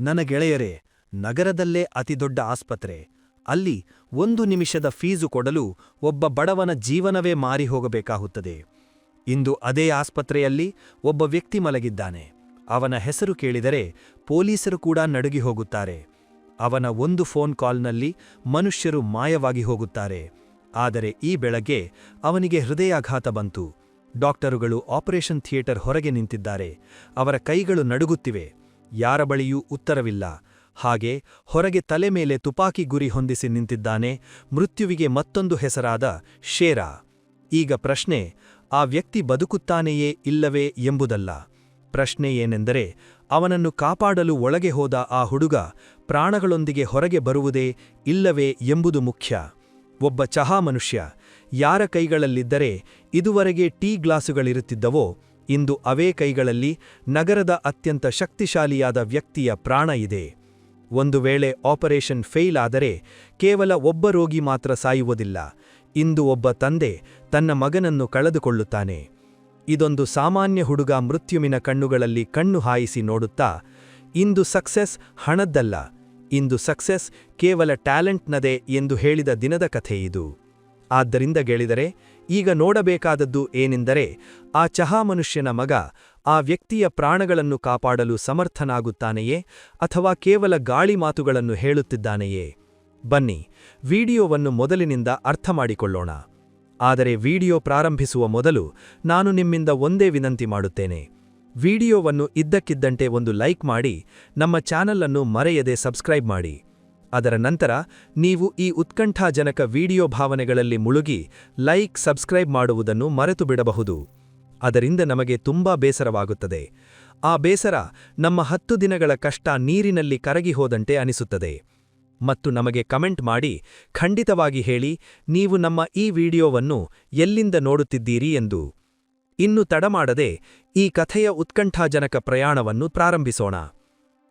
ನನ್ನ ಗೆಳೆಯರೇ, ನಗರದಲ್ಲೇ ಅತಿದೊಡ್ಡ ಆಸ್ಪತ್ರೆ. ಅಲ್ಲಿ ಒಂದು ನಿಮಿಷದ ಫೀಸು ಕೊಡಲು ಒಬ್ಬ ಬಡವನ ಜೀವನವೇ ಮಾರಿ ಹೋಗಬೇಕಾಗುತ್ತದೆ ಇಂದು ಅದೇ ಆಸ್ಪತ್ರೆಯಲ್ಲಿ ಒಬ್ಬ ವ್ಯಕ್ತಿ ಮಲಗಿದ್ದಾನೆ. ಅವನ ಹೆಸರು ಕೇಳಿದರೆ ಪೊಲೀಸರು ಕೂಡ ನಡುಗಿ ಹೋಗುತ್ತಾರೆ. ಅವನ ಒಂದು ಫೋನ್ ಕಾಲ್ನಲ್ಲಿ ಮನುಷ್ಯರು ಮಾಯವಾಗಿ ಹೋಗುತ್ತಾರೆ. ಆದರೆ ಈ ಬೆಳಗ್ಗೆ ಅವನಿಗೆ ಹೃದಯಾಘಾತ ಬಂತು. ಡಾಕ್ಟರುಗಳು ಆಪರೇಷನ್ ಥಿಯೇಟರ್ ಹೊರಗೆ ನಿಂತಿದ್ದಾರೆ. ಅವರ ಕೈಗಳು ನಡುಗುತ್ತಿವೆ. ಯಾರ ಬಳಿಯೂ ಉತ್ತರವಿಲ್ಲ. ಹಾಗೆ ಹೊರಗೆ ತಲೆ ಮೇಲೆ ತುಪಾಕಿ ಗುರಿ ಹೊಂದಿಸಿ ನಿಂತಿದ್ದಾನೆ ಮೃತ್ಯುವಿಗೆ ಮತ್ತೊಂದು ಹೆಸರಾದ ಶೇರಾ. ಈಗ ಪ್ರಶ್ನೆ, ಆ ವ್ಯಕ್ತಿ ಬದುಕುತ್ತಾನೆಯೇ ಇಲ್ಲವೇ ಎಂಬುದಲ್ಲ. ಪ್ರಶ್ನೆ ಏನೆಂದರೆ, ಅವನನ್ನು ಕಾಪಾಡಲು ಒಳಗೆ ಹೋದ ಆ ಹುಡುಗ ಪ್ರಾಣಗಳೊಂದಿಗೆ ಹೊರಗೆ ಬರುವುದೇ ಇಲ್ಲವೇ ಎಂಬುದು ಮುಖ್ಯ. ಒಬ್ಬ ಚಹಾ ಮನುಷ್ಯ, ಯಾರ ಕೈಗಳಲ್ಲಿದ್ದರೆ ಇದುವರೆಗೆ ಟೀ ಗ್ಲಾಸುಗಳಿರುತ್ತಿದ್ದವೋ ಇಂದು ಅವೇ ಕೈಗಳಲ್ಲಿ ನಗರದ ಅತ್ಯಂತ ಶಕ್ತಿಶಾಲಿಯಾದ ವ್ಯಕ್ತಿಯ ಪ್ರಾಣ ಇದೆ. ಒಂದು ವೇಳೆ ಆಪರೇಷನ್ ಫೇಲ್ ಆದರೆ ಕೇವಲ ಒಬ್ಬ ರೋಗಿ ಮಾತ್ರ ಸಾಯುವುದಿಲ್ಲ. ಇಂದು ಒಬ್ಬ ತಂದೆ ತನ್ನ ಮಗನನ್ನು ಕಳೆದುಕೊಳ್ಳುತ್ತಾನೆ. ಇದೊಂದು ಸಾಮಾನ್ಯ ಹುಡುಗ ಮೃತ್ಯುವಿನ ಕಣ್ಣುಗಳಲ್ಲಿ ಕಣ್ಣು ಹಾಯಿಸಿ ನೋಡುತ್ತಾ, ಇಂದು ಸಕ್ಸೆಸ್ ಹಣದ್ದಲ್ಲ. ಇಂದು ಸಕ್ಸೆಸ್ ಕೇವಲ ಟ್ಯಾಲೆಂಟ್ನದೇ ಎಂದು ಹೇಳಿದ ದಿನದ ಕಥೆ ಇದು. ಆದ್ದರಿಂದ ಗೆಳಿದರೆ ಈಗ ನೋಡಬೇಕಾದದ್ದು ಏನೆಂದರೆ ಆ ಚಹಾ ಮನುಷ್ಯನ ಮಗ ಆ ವ್ಯಕ್ತಿಯ ಪ್ರಾಣಗಳನ್ನು ಕಾಪಾಡಲು ಸಮರ್ಥನಾಗುತ್ತಾನೆಯೇ ಅಥವಾ ಕೇವಲ ಗಾಳಿ ಮಾತುಗಳನ್ನು ಹೇಳುತ್ತಿದ್ದಾನೆಯೇ? ಬನ್ನಿ, ವಿಡಿಯೋವನ್ನು ಮೊದಲಿನಿಂದ ಅರ್ಥ ಮಾಡಿಕೊಳ್ಳೋಣ. ಆದರೆ ವಿಡಿಯೋ ಪ್ರಾರಂಭಿಸುವ ಮೊದಲು ನಾನು ನಿಮ್ಮಿಂದ ಒಂದೇ ವಿನಂತಿ ಮಾಡುತ್ತೇನೆ. ವಿಡಿಯೋವನ್ನು ಇದ್ದಕ್ಕಿದ್ದಂತೆ ಒಂದು ಲೈಕ್ ಮಾಡಿ, ನಮ್ಮ ಚಾನಲ್ ಮರೆಯದೆ ಸಬ್ಸ್ಕ್ರೈಬ್ ಮಾಡಿ. ಅದರ ನಂತರ ನೀವು ಈ ಉತ್ಕಂಠಾಜನಕ ವಿಡಿಯೋ ಭಾವನೆಗಳಲ್ಲಿ ಮುಳುಗಿ ಲೈಕ್, ಸಬ್ಸ್ಕ್ರೈಬ್ ಮಾಡುವುದನ್ನು ಮರೆತು ಬಿಡಬಹುದು ಅದರಿಂದ ನಮಗೆ ತುಂಬಾ ಬೇಸರವಾಗುತ್ತದೆ. ಆ ಬೇಸರ ನಮ್ಮ ಹತ್ತು ದಿನಗಳ ಕಷ್ಟ ನೀರಿನಲ್ಲಿ ಕರಗಿ ಹೋದಂತೆ ಅನಿಸುತ್ತದೆ. ಮತ್ತು ನಮಗೆ ಕಮೆಂಟ್ ಮಾಡಿ ಖಂಡಿತವಾಗಿ ಹೇಳಿ, ನೀವು ನಮ್ಮ ಈ ವಿಡಿಯೋವನ್ನು ಎಲ್ಲಿಂದ ನೋಡುತ್ತಿದ್ದೀರಿ ಎಂದು. ಇನ್ನು ತಡಮಾಡದೆ ಈ ಕಥೆಯ ಉತ್ಕಂಠಾಜನಕ ಪ್ರಯಾಣವನ್ನು ಪ್ರಾರಂಭಿಸೋಣ.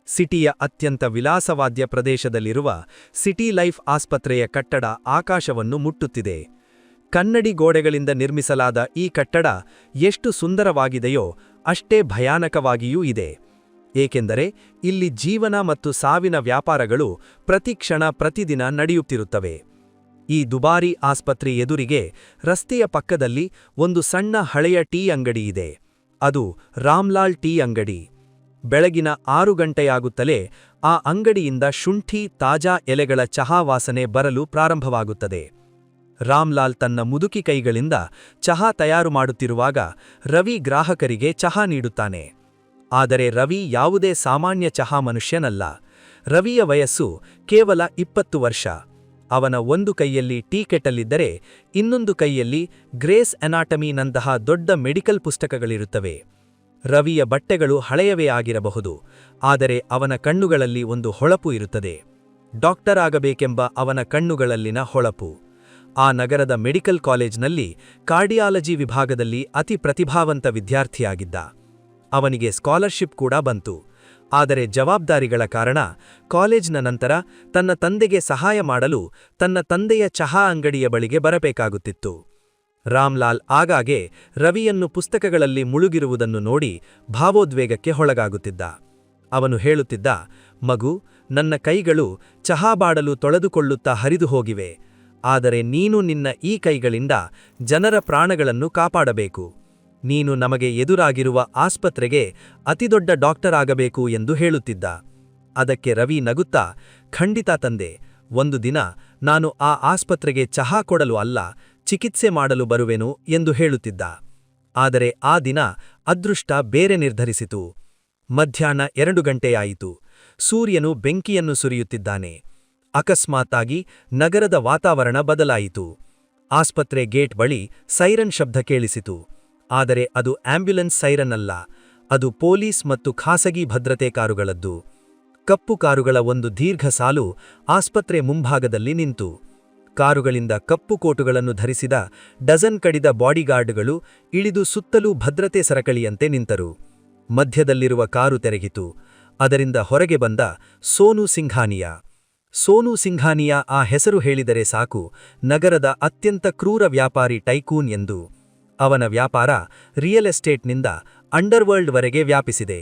ಸಿಟಿಯ ಅತ್ಯಂತ ವಿಲಾಸವಾದ್ಯ ಪ್ರದೇಶದಲ್ಲಿರುವ ಸಿಟಿ ಲೈಫ್ ಆಸ್ಪತ್ರೆಯ ಕಟ್ಟಡ ಆಕಾಶವನ್ನು ಮುಟ್ಟುತ್ತಿದೆ. ಕನ್ನಡಿ ಗೋಡೆಗಳಿಂದ ನಿರ್ಮಿಸಲಾದ ಈ ಕಟ್ಟಡ ಎಷ್ಟು ಸುಂದರವಾಗಿದೆಯೋ ಅಷ್ಟೇ ಭಯಾನಕವಾಗಿಯೂ ಇದೆ. ಏಕೆಂದರೆ ಇಲ್ಲಿ ಜೀವನ ಮತ್ತು ಸಾವಿನ ವ್ಯಾಪಾರಗಳು ಪ್ರತಿಕ್ಷಣ ಪ್ರತಿದಿನ ನಡೆಯುತ್ತಿರುತ್ತವೆ. ಈ ದುಬಾರಿ ಆಸ್ಪತ್ರೆ ಎದುರಿಗೆ ರಸ್ತೆಯ ಪಕ್ಕದಲ್ಲಿ ಒಂದು ಸಣ್ಣ ಹಳೆಯ ಟೀ ಅಂಗಡಿ ಇದೆ. ಅದು ರಾಮ್ಲಾಲ್ ಟೀ ಅಂಗಡಿ. ಬೆಳಗಿನ ಆರು ಗಂಟೆಯಾಗುತ್ತಲೇ ಆ ಅಂಗಡಿಯಿಂದ ಶುಂಠಿ, ತಾಜಾ ಎಲೆಗಳ ಚಹಾ ವಾಸನೆ ಬರಲು ಪ್ರಾರಂಭವಾಗುತ್ತದೆ. ರಾಮ್ಲಾಲ್ ತನ್ನ ಮುದುಕಿ ಕೈಗಳಿಂದ ಚಹಾ ತಯಾರು ಮಾಡುತ್ತಿರುವಾಗ ರವಿ ಗ್ರಾಹಕರಿಗೆ ಚಹಾ ನೀಡುತ್ತಾನೆ. ಆದರೆ ರವಿ ಯಾವುದೇ ಸಾಮಾನ್ಯ ಚಹಾ ಮನುಷ್ಯನಲ್ಲ. ರವಿಯ ವಯಸ್ಸು ಕೇವಲ ಇಪ್ಪತ್ತು ವರ್ಷ. ಅವನ ಒಂದು ಕೈಯಲ್ಲಿ ಟೀ ಕೆಟ್ಟಲ್ಲಿದ್ದರೆ ಇನ್ನೊಂದು ಕೈಯಲ್ಲಿ ಗ್ರೇಸ್ ಅನಾಟಮಿನಂತಹ ದೊಡ್ಡ ಮೆಡಿಕಲ್ ಪುಸ್ತಕಗಳಿರುತ್ತವೆ. ರವಿಯ ಬಟ್ಟೆಗಳು ಹಳೆಯವೇ ಆಗಿರಬಹುದು, ಆದರೆ ಅವನ ಕಣ್ಣುಗಳಲ್ಲಿ ಒಂದು ಹೊಳಪು ಇರುತ್ತದೆ. ಡಾಕ್ಟರ್ ಆಗಬೇಕೆಂಬ ಅವನ ಕಣ್ಣುಗಳಲ್ಲಿನ ಹೊಳಪು. ಆ ನಗರದ ಮೆಡಿಕಲ್ ಕಾಲೇಜ್ನಲ್ಲಿ ಕಾರ್ಡಿಯಾಲಜಿ ವಿಭಾಗದಲ್ಲಿ ಅತಿ ಪ್ರತಿಭಾವಂತ ವಿದ್ಯಾರ್ಥಿಯಾಗಿದ್ದ. ಅವನಿಗೆ ಸ್ಕಾಲರ್ಶಿಪ್ ಕೂಡ ಬಂತು. ಆದರೆ ಜವಾಬ್ದಾರಿಗಳ ಕಾರಣ ಕಾಲೇಜ್ನ ನಂತರ ತನ್ನ ತಂದೆಗೆ ಸಹಾಯ ಮಾಡಲು ತನ್ನ ತಂದೆಯ ಚಹಾ ಅಂಗಡಿಯ ಬಳಿಗೆ ಬರಬೇಕಾಗುತ್ತಿತ್ತು. ರಾಮ್ಲಾಲ್ ಆಗಾಗೆ ರವಿಯನ್ನು ಪುಸ್ತಕಗಳಲ್ಲಿ ಮುಳುಗಿರುವುದನ್ನು ನೋಡಿ ಭಾವೋದ್ವೇಗಕ್ಕೆ ಒಳಗಾಗುತ್ತಿದ್ದ. ಅವನು ಹೇಳುತ್ತಿದ್ದ, ಮಗು, ನನ್ನ ಕೈಗಳು ಚಹಾ ಬಾಡಲು ತೊಳೆದುಕೊಳ್ಳುತ್ತಾ ಹರಿದು ಹೋಗಿವೆ. ಆದರೆ ನೀನು ನಿನ್ನ ಈ ಕೈಗಳಿಂದ ಜನರ ಪ್ರಾಣಗಳನ್ನು ಕಾಪಾಡಬೇಕು. ನೀನು ನಮಗೆ ಎದುರಾಗಿರುವ ಆಸ್ಪತ್ರೆಗೆ ಅತಿದೊಡ್ಡ ಡಾಕ್ಟರ್ ಆಗಬೇಕು ಎಂದು ಹೇಳುತ್ತಿದ್ದ. ಅದಕ್ಕೆ ರವಿ ನಗುತ್ತಾ, ಖಂಡಿತ ತಂದೆ, ಒಂದು ದಿನ ನಾನು ಆ ಆಸ್ಪತ್ರೆಗೆ ಚಹಾ ಕೊಡಲು ಅಲ್ಲ ಚಿಕಿತ್ಸೆ ಮಾಡಲು ಬರುವೆನು ಎಂದು ಹೇಳುತ್ತಿದ್ದ. ಆದರೆ ಆ ದಿನ ಅದೃಷ್ಟ ಬೇರೆ ನಿರ್ಧರಿಸಿತು. ಮಧ್ಯಾಹ್ನ ಎರಡು ಗಂಟೆಯಾಯಿತು. ಸೂರ್ಯನು ಬೆಂಕಿಯನ್ನು ಸುರಿಯುತ್ತಿದ್ದಾನೆ. ಅಕಸ್ಮಾತ್ತಾಗಿ ನಗರದ ವಾತಾವರಣ ಬದಲಾಯಿತು. ಆಸ್ಪತ್ರೆ ಗೇಟ್ ಬಳಿ ಸೈರನ್ ಶಬ್ದ ಕೇಳಿಸಿತು. ಆದರೆ ಅದು ಆಂಬ್ಯುಲೆನ್ಸ್ ಸೈರನ್ ಅಲ್ಲ ಅದು ಪೊಲೀಸ್ ಮತ್ತು ಖಾಸಗಿ ಭದ್ರತೆ ಕಾರುಗಳದ್ದು. ಕಪ್ಪು ಕಾರುಗಳ ಒಂದು ದೀರ್ಘ ಸಾಲು ಆಸ್ಪತ್ರೆ ಮುಂಭಾಗದಲ್ಲಿ ನಿಂತು. ಕಾರುಗಳಿಂದ ಕಪ್ಪು ಕೋಟುಗಳನ್ನು ಧರಿಸಿದ ಡಜನ್ ಕಡಿದ ಬಾಡಿಗಾರ್ಡ್ಗಳು ಇಳಿದು ಸುತ್ತಲೂ ಭದ್ರತೆ ಸರಕಳಿಯಂತೆ ನಿಂತರು. ಮಧ್ಯದಲ್ಲಿರುವ ಕಾರು ತೆರಗಿತು. ಅದರಿಂದ ಹೊರಗೆ ಬಂದ ಸೋನು ಸಿಂಘಾನಿಯಾ. ಸೋನು ಸಿಂಘಾನಿಯಾ ಆ ಹೆಸರು ಹೇಳಿದರೆ ಸಾಕು, ನಗರದ ಅತ್ಯಂತ ಕ್ರೂರ ವ್ಯಾಪಾರಿ ಟೈಕೂನ್ ಎಂದು. ಅವನ ವ್ಯಾಪಾರ ರಿಯಲ್ ಎಸ್ಟೇಟ್ನಿಂದ ಅಂಡರ್ವರ್ಲ್ಡ್ವರೆಗೆ ವ್ಯಾಪಿಸಿದೆ.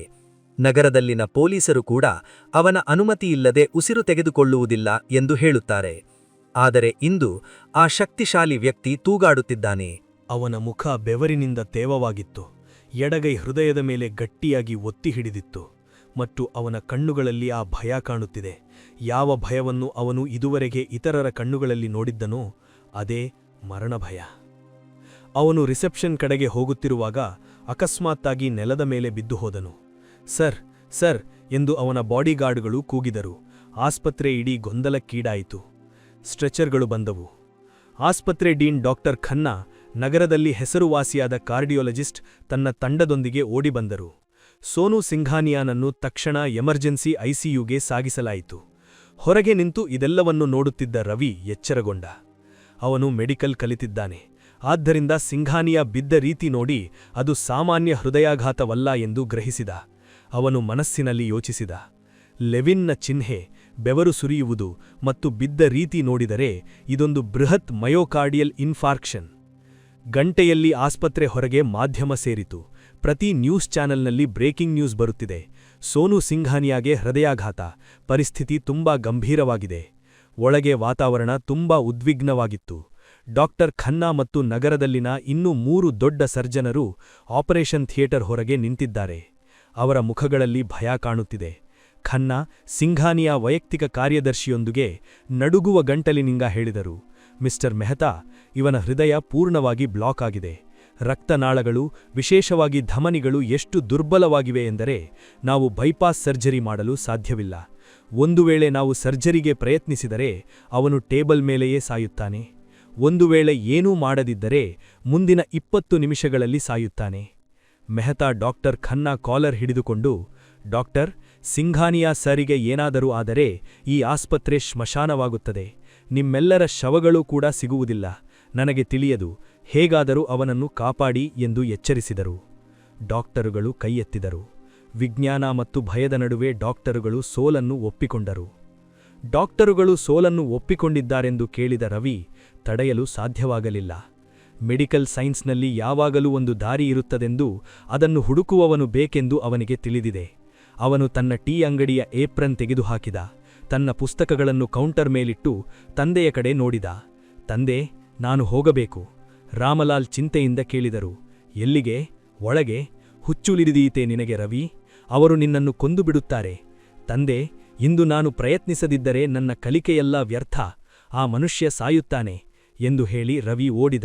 ನಗರದಲ್ಲಿನ ಪೊಲೀಸರು ಕೂಡ ಅವನ ಅನುಮತಿಯಿಲ್ಲದೆ ಉಸಿರು ತೆಗೆದುಕೊಳ್ಳುವುದಿಲ್ಲ ಎಂದು ಹೇಳುತ್ತಾರೆ. ಆದರೆ ಇಂದು ಆ ಶಕ್ತಿಶಾಲಿ ವ್ಯಕ್ತಿ ತೂಗಾಡುತ್ತಿದ್ದಾನೆ. ಅವನ ಮುಖ ಬೆವರಿನಿಂದ ತೇವವಾಗಿತ್ತು. ಎಡಗೈ ಹೃದಯದ ಮೇಲೆ ಗಟ್ಟಿಯಾಗಿ ಒತ್ತಿ ಹಿಡಿದಿತ್ತು. ಮತ್ತು ಅವನ ಕಣ್ಣುಗಳಲ್ಲಿ ಆ ಭಯ ಕಾಣುತ್ತಿದೆ. ಯಾವ ಭಯವನ್ನು ಅವನು ಇದುವರೆಗೆ ಇತರರ ಕಣ್ಣುಗಳಲ್ಲಿ ನೋಡಿದ್ದನೋ ಅದೇ ಮರಣಭಯ ಅವನು ರಿಸೆಪ್ಷನ್ ಕಡೆಗೆ ಹೋಗುತ್ತಿರುವಾಗ ಅಕಸ್ಮಾತ್ತಾಗಿ ನೆಲದ ಮೇಲೆ ಬಿದ್ದು ಹೋದನು. ಸರ್ ಸರ್ ಎಂದು ಅವನ ಬಾಡಿಗಾರ್ಡ್ಗಳು ಕೂಗಿದರು. ಆಸ್ಪತ್ರೆ ಇಡೀ ಗೊಂದಲಕ್ಕೀಡಾಯಿತು. ಸ್ಟ್ರೆಚರ್ಗಳು ಬಂದವು. ಆಸ್ಪತ್ರೆ ಡೀನ್ ಡಾಕ್ಟರ್ ಖನ್ನಾ ನಗರದಲ್ಲಿ ಹೆಸರುವಾಸಿಯಾದ ಕಾರ್ಡಿಯೋಲಜಿಸ್ಟ್ ತನ್ನ ತಂಡದೊಂದಿಗೆ ಓಡಿಬಂದರು. ಸೋನು ಸಿಂಘಾನಿಯಾನನ್ನು ತಕ್ಷಣ ಎಮರ್ಜೆನ್ಸಿ ಐಸಿಯುಗೆ ಸಾಗಿಸಲಾಯಿತು. ಹೊರಗೆ ನಿಂತು ಇದೆಲ್ಲವನ್ನು ನೋಡುತ್ತಿದ್ದ ರವಿ ಎಚ್ಚರಗೊಂಡ. ಅವನು ಮೆಡಿಕಲ್ ಕಲಿತಿದ್ದಾನೆ. ಆದ್ದರಿಂದ ಸಿಂಘಾನಿಯಾ ಬಿದ್ದ ರೀತಿ ನೋಡಿ ಅದು ಸಾಮಾನ್ಯ ಹೃದಯಾಘಾತವಲ್ಲ ಎಂದು ಗ್ರಹಿಸಿದ. ಅವನು ಮನಸ್ಸಿನಲ್ಲಿ ಯೋಚಿಸಿದ. ಲೆವಿನ್ನ ಚಿಹ್ನೆ ಬೆವರು ಸುರಿಯುವುದು ಮತ್ತು ಬಿದ್ದ ರೀತಿ ನೋಡಿದರೆ ಇದೊಂದು ಬೃಹತ್ ಮಯೋಕಾರ್ಡಿಯಲ್ ಇನ್ಫಾರ್ಕ್ಷನ್. ಗಂಟೆಯಲ್ಲಿ ಆಸ್ಪತ್ರೆ ಹೊರಗೆ ಮಾಧ್ಯಮ ಸೇರಿತು. ಪ್ರತಿ ನ್ಯೂಸ್ ಚಾನೆಲ್ನಲ್ಲಿ ಬ್ರೇಕಿಂಗ್ ನ್ಯೂಸ್ ಬರುತ್ತಿದೆ. ಸೋನು ಸಿಂಘಾನಿಯಾಗೆ ಹೃದಯಾಘಾತ. ಪರಿಸ್ಥಿತಿ ತುಂಬಾ ಗಂಭೀರವಾಗಿದೆ. ಒಳಗೆ ವಾತಾವರಣ ತುಂಬಾ ಉದ್ವಿಗ್ನವಾಗಿತ್ತು. ಡಾಕ್ಟರ್ ಖನ್ನಾ ಮತ್ತು ನಗರದಲ್ಲಿನ ಇನ್ನೂ ಮೂರು ದೊಡ್ಡ ಸರ್ಜನರು ಆಪರೇಷನ್ ಥಿಯೇಟರ್ ಹೊರಗೆ ನಿಂತಿದ್ದಾರೆ. ಅವರ ಮುಖಗಳಲ್ಲಿ ಭಯ ಕಾಣುತ್ತಿದೆ. ಖನ್ನಾ ಸಿಂಘಾನಿಯ ವೈಯಕ್ತಿಕ ಕಾರ್ಯದರ್ಶಿಯೊಂದಿಗೆ ನಡುಗುವ ಗಂಟಲಿನಿಂದ ಹೇಳಿದರು, ಮಿಸ್ಟರ್ ಮೆಹ್ತಾ, ಇವನ ಹೃದಯ ಪೂರ್ಣವಾಗಿ ಬ್ಲಾಕ್ ಆಗಿದೆ. ರಕ್ತನಾಳಗಳು, ವಿಶೇಷವಾಗಿ ಧಮನಿಗಳು ಎಷ್ಟು ದುರ್ಬಲವಾಗಿವೆ ಎಂದರೆ ನಾವು ಬೈಪಾಸ್ ಸರ್ಜರಿ ಮಾಡಲು ಸಾಧ್ಯವಿಲ್ಲ. ಒಂದು ವೇಳೆ ನಾವು ಸರ್ಜರಿಗೆ ಪ್ರಯತ್ನಿಸಿದರೆ ಅವನು ಟೇಬಲ್ ಮೇಲೆಯೇ ಸಾಯುತ್ತಾನೆ. ಒಂದು ವೇಳೆ ಏನೂ ಮಾಡದಿದ್ದರೆ ಮುಂದಿನ ಇಪ್ಪತ್ತು ನಿಮಿಷಗಳಲ್ಲಿ ಸಾಯುತ್ತಾನೆ. ಮೆಹತಾ ಡಾಕ್ಟರ್ ಖನ್ನಾ ಕಾಲರ್ ಹಿಡಿದುಕೊಂಡು, ಡಾಕ್ಟರ್ ಸಿಂಘಾನಿಯಾ ಸರಿಗೆ ಏನಾದರೂ ಆದರೆ ಈ ಆಸ್ಪತ್ರೆ ಶ್ಮಶಾನವಾಗುತ್ತದೆ. ನಿಮ್ಮೆಲ್ಲರ ಶವಗಳೂ ಕೂಡ ಸಿಗುವುದಿಲ್ಲ. ನನಗೆ ತಿಳಿಯದು, ಹೇಗಾದರೂ ಅವನನ್ನು ಕಾಪಾಡಿ ಎಂದು ಎಚ್ಚರಿಸಿದರು. ಡಾಕ್ಟರುಗಳು ಕೈಯೆತ್ತಿದರು. ವಿಜ್ಞಾನ ಮತ್ತು ಭಯದ ನಡುವೆ ಡಾಕ್ಟರುಗಳು ಸೋಲನ್ನು ಒಪ್ಪಿಕೊಂಡರು. ಡಾಕ್ಟರುಗಳು ಸೋಲನ್ನು ಒಪ್ಪಿಕೊಂಡಿದ್ದಾರೆಂದು ಕೇಳಿದ ರವಿ, ತಡೆಯಲು ಸಾಧ್ಯವಾಗಲಿಲ್ಲ. ಮೆಡಿಕಲ್ ಸೈನ್ಸ್ನಲ್ಲಿ ಯಾವಾಗಲೂ ಒಂದು ದಾರಿ ಇರುತ್ತದೆಂದು ಅದನ್ನು ಹುಡುಕುವವನು ಬೇಕೆಂದು ಅವನಿಗೆ ತಿಳಿದಿದೆ. ಅವನು ತನ್ನ ಟೀ ಅಂಗಡಿಯ ಏಪ್ರನ್ ತೆಗೆದುಹಾಕಿದ. ತನ್ನ ಪುಸ್ತಕಗಳನ್ನು ಕೌಂಟರ್ ಮೇಲಿಟ್ಟು ತಂದೆಯ ಕಡೆ ನೋಡಿದ. ತಂದೆ, ನಾನು ಹೋಗಬೇಕು. ರಾಮಲಾಲ್ ಚಿಂತೆಯಿಂದ ಕೇಳಿದರು. ಎಲ್ಲಿಗೆ? ಒಳಗೆ? ಹುಚ್ಚುಲಿರಿದೀತೆ ನಿನಗೆ ರವಿ. ಅವರು ನಿನ್ನನ್ನು ಕೊಂದು ಬಿಡುತ್ತಾರೆ ತಂದೆ, ಇಂದು ನಾನು ಪ್ರಯತ್ನಿಸದಿದ್ದರೆ ನನ್ನ ಕಲಿಕೆಯೆಲ್ಲ ವ್ಯರ್ಥ. ಆ ಮನುಷ್ಯ ಸಾಯುತ್ತಾನೆ ಎಂದು ಹೇಳಿ ರವಿ ಓಡಿದ.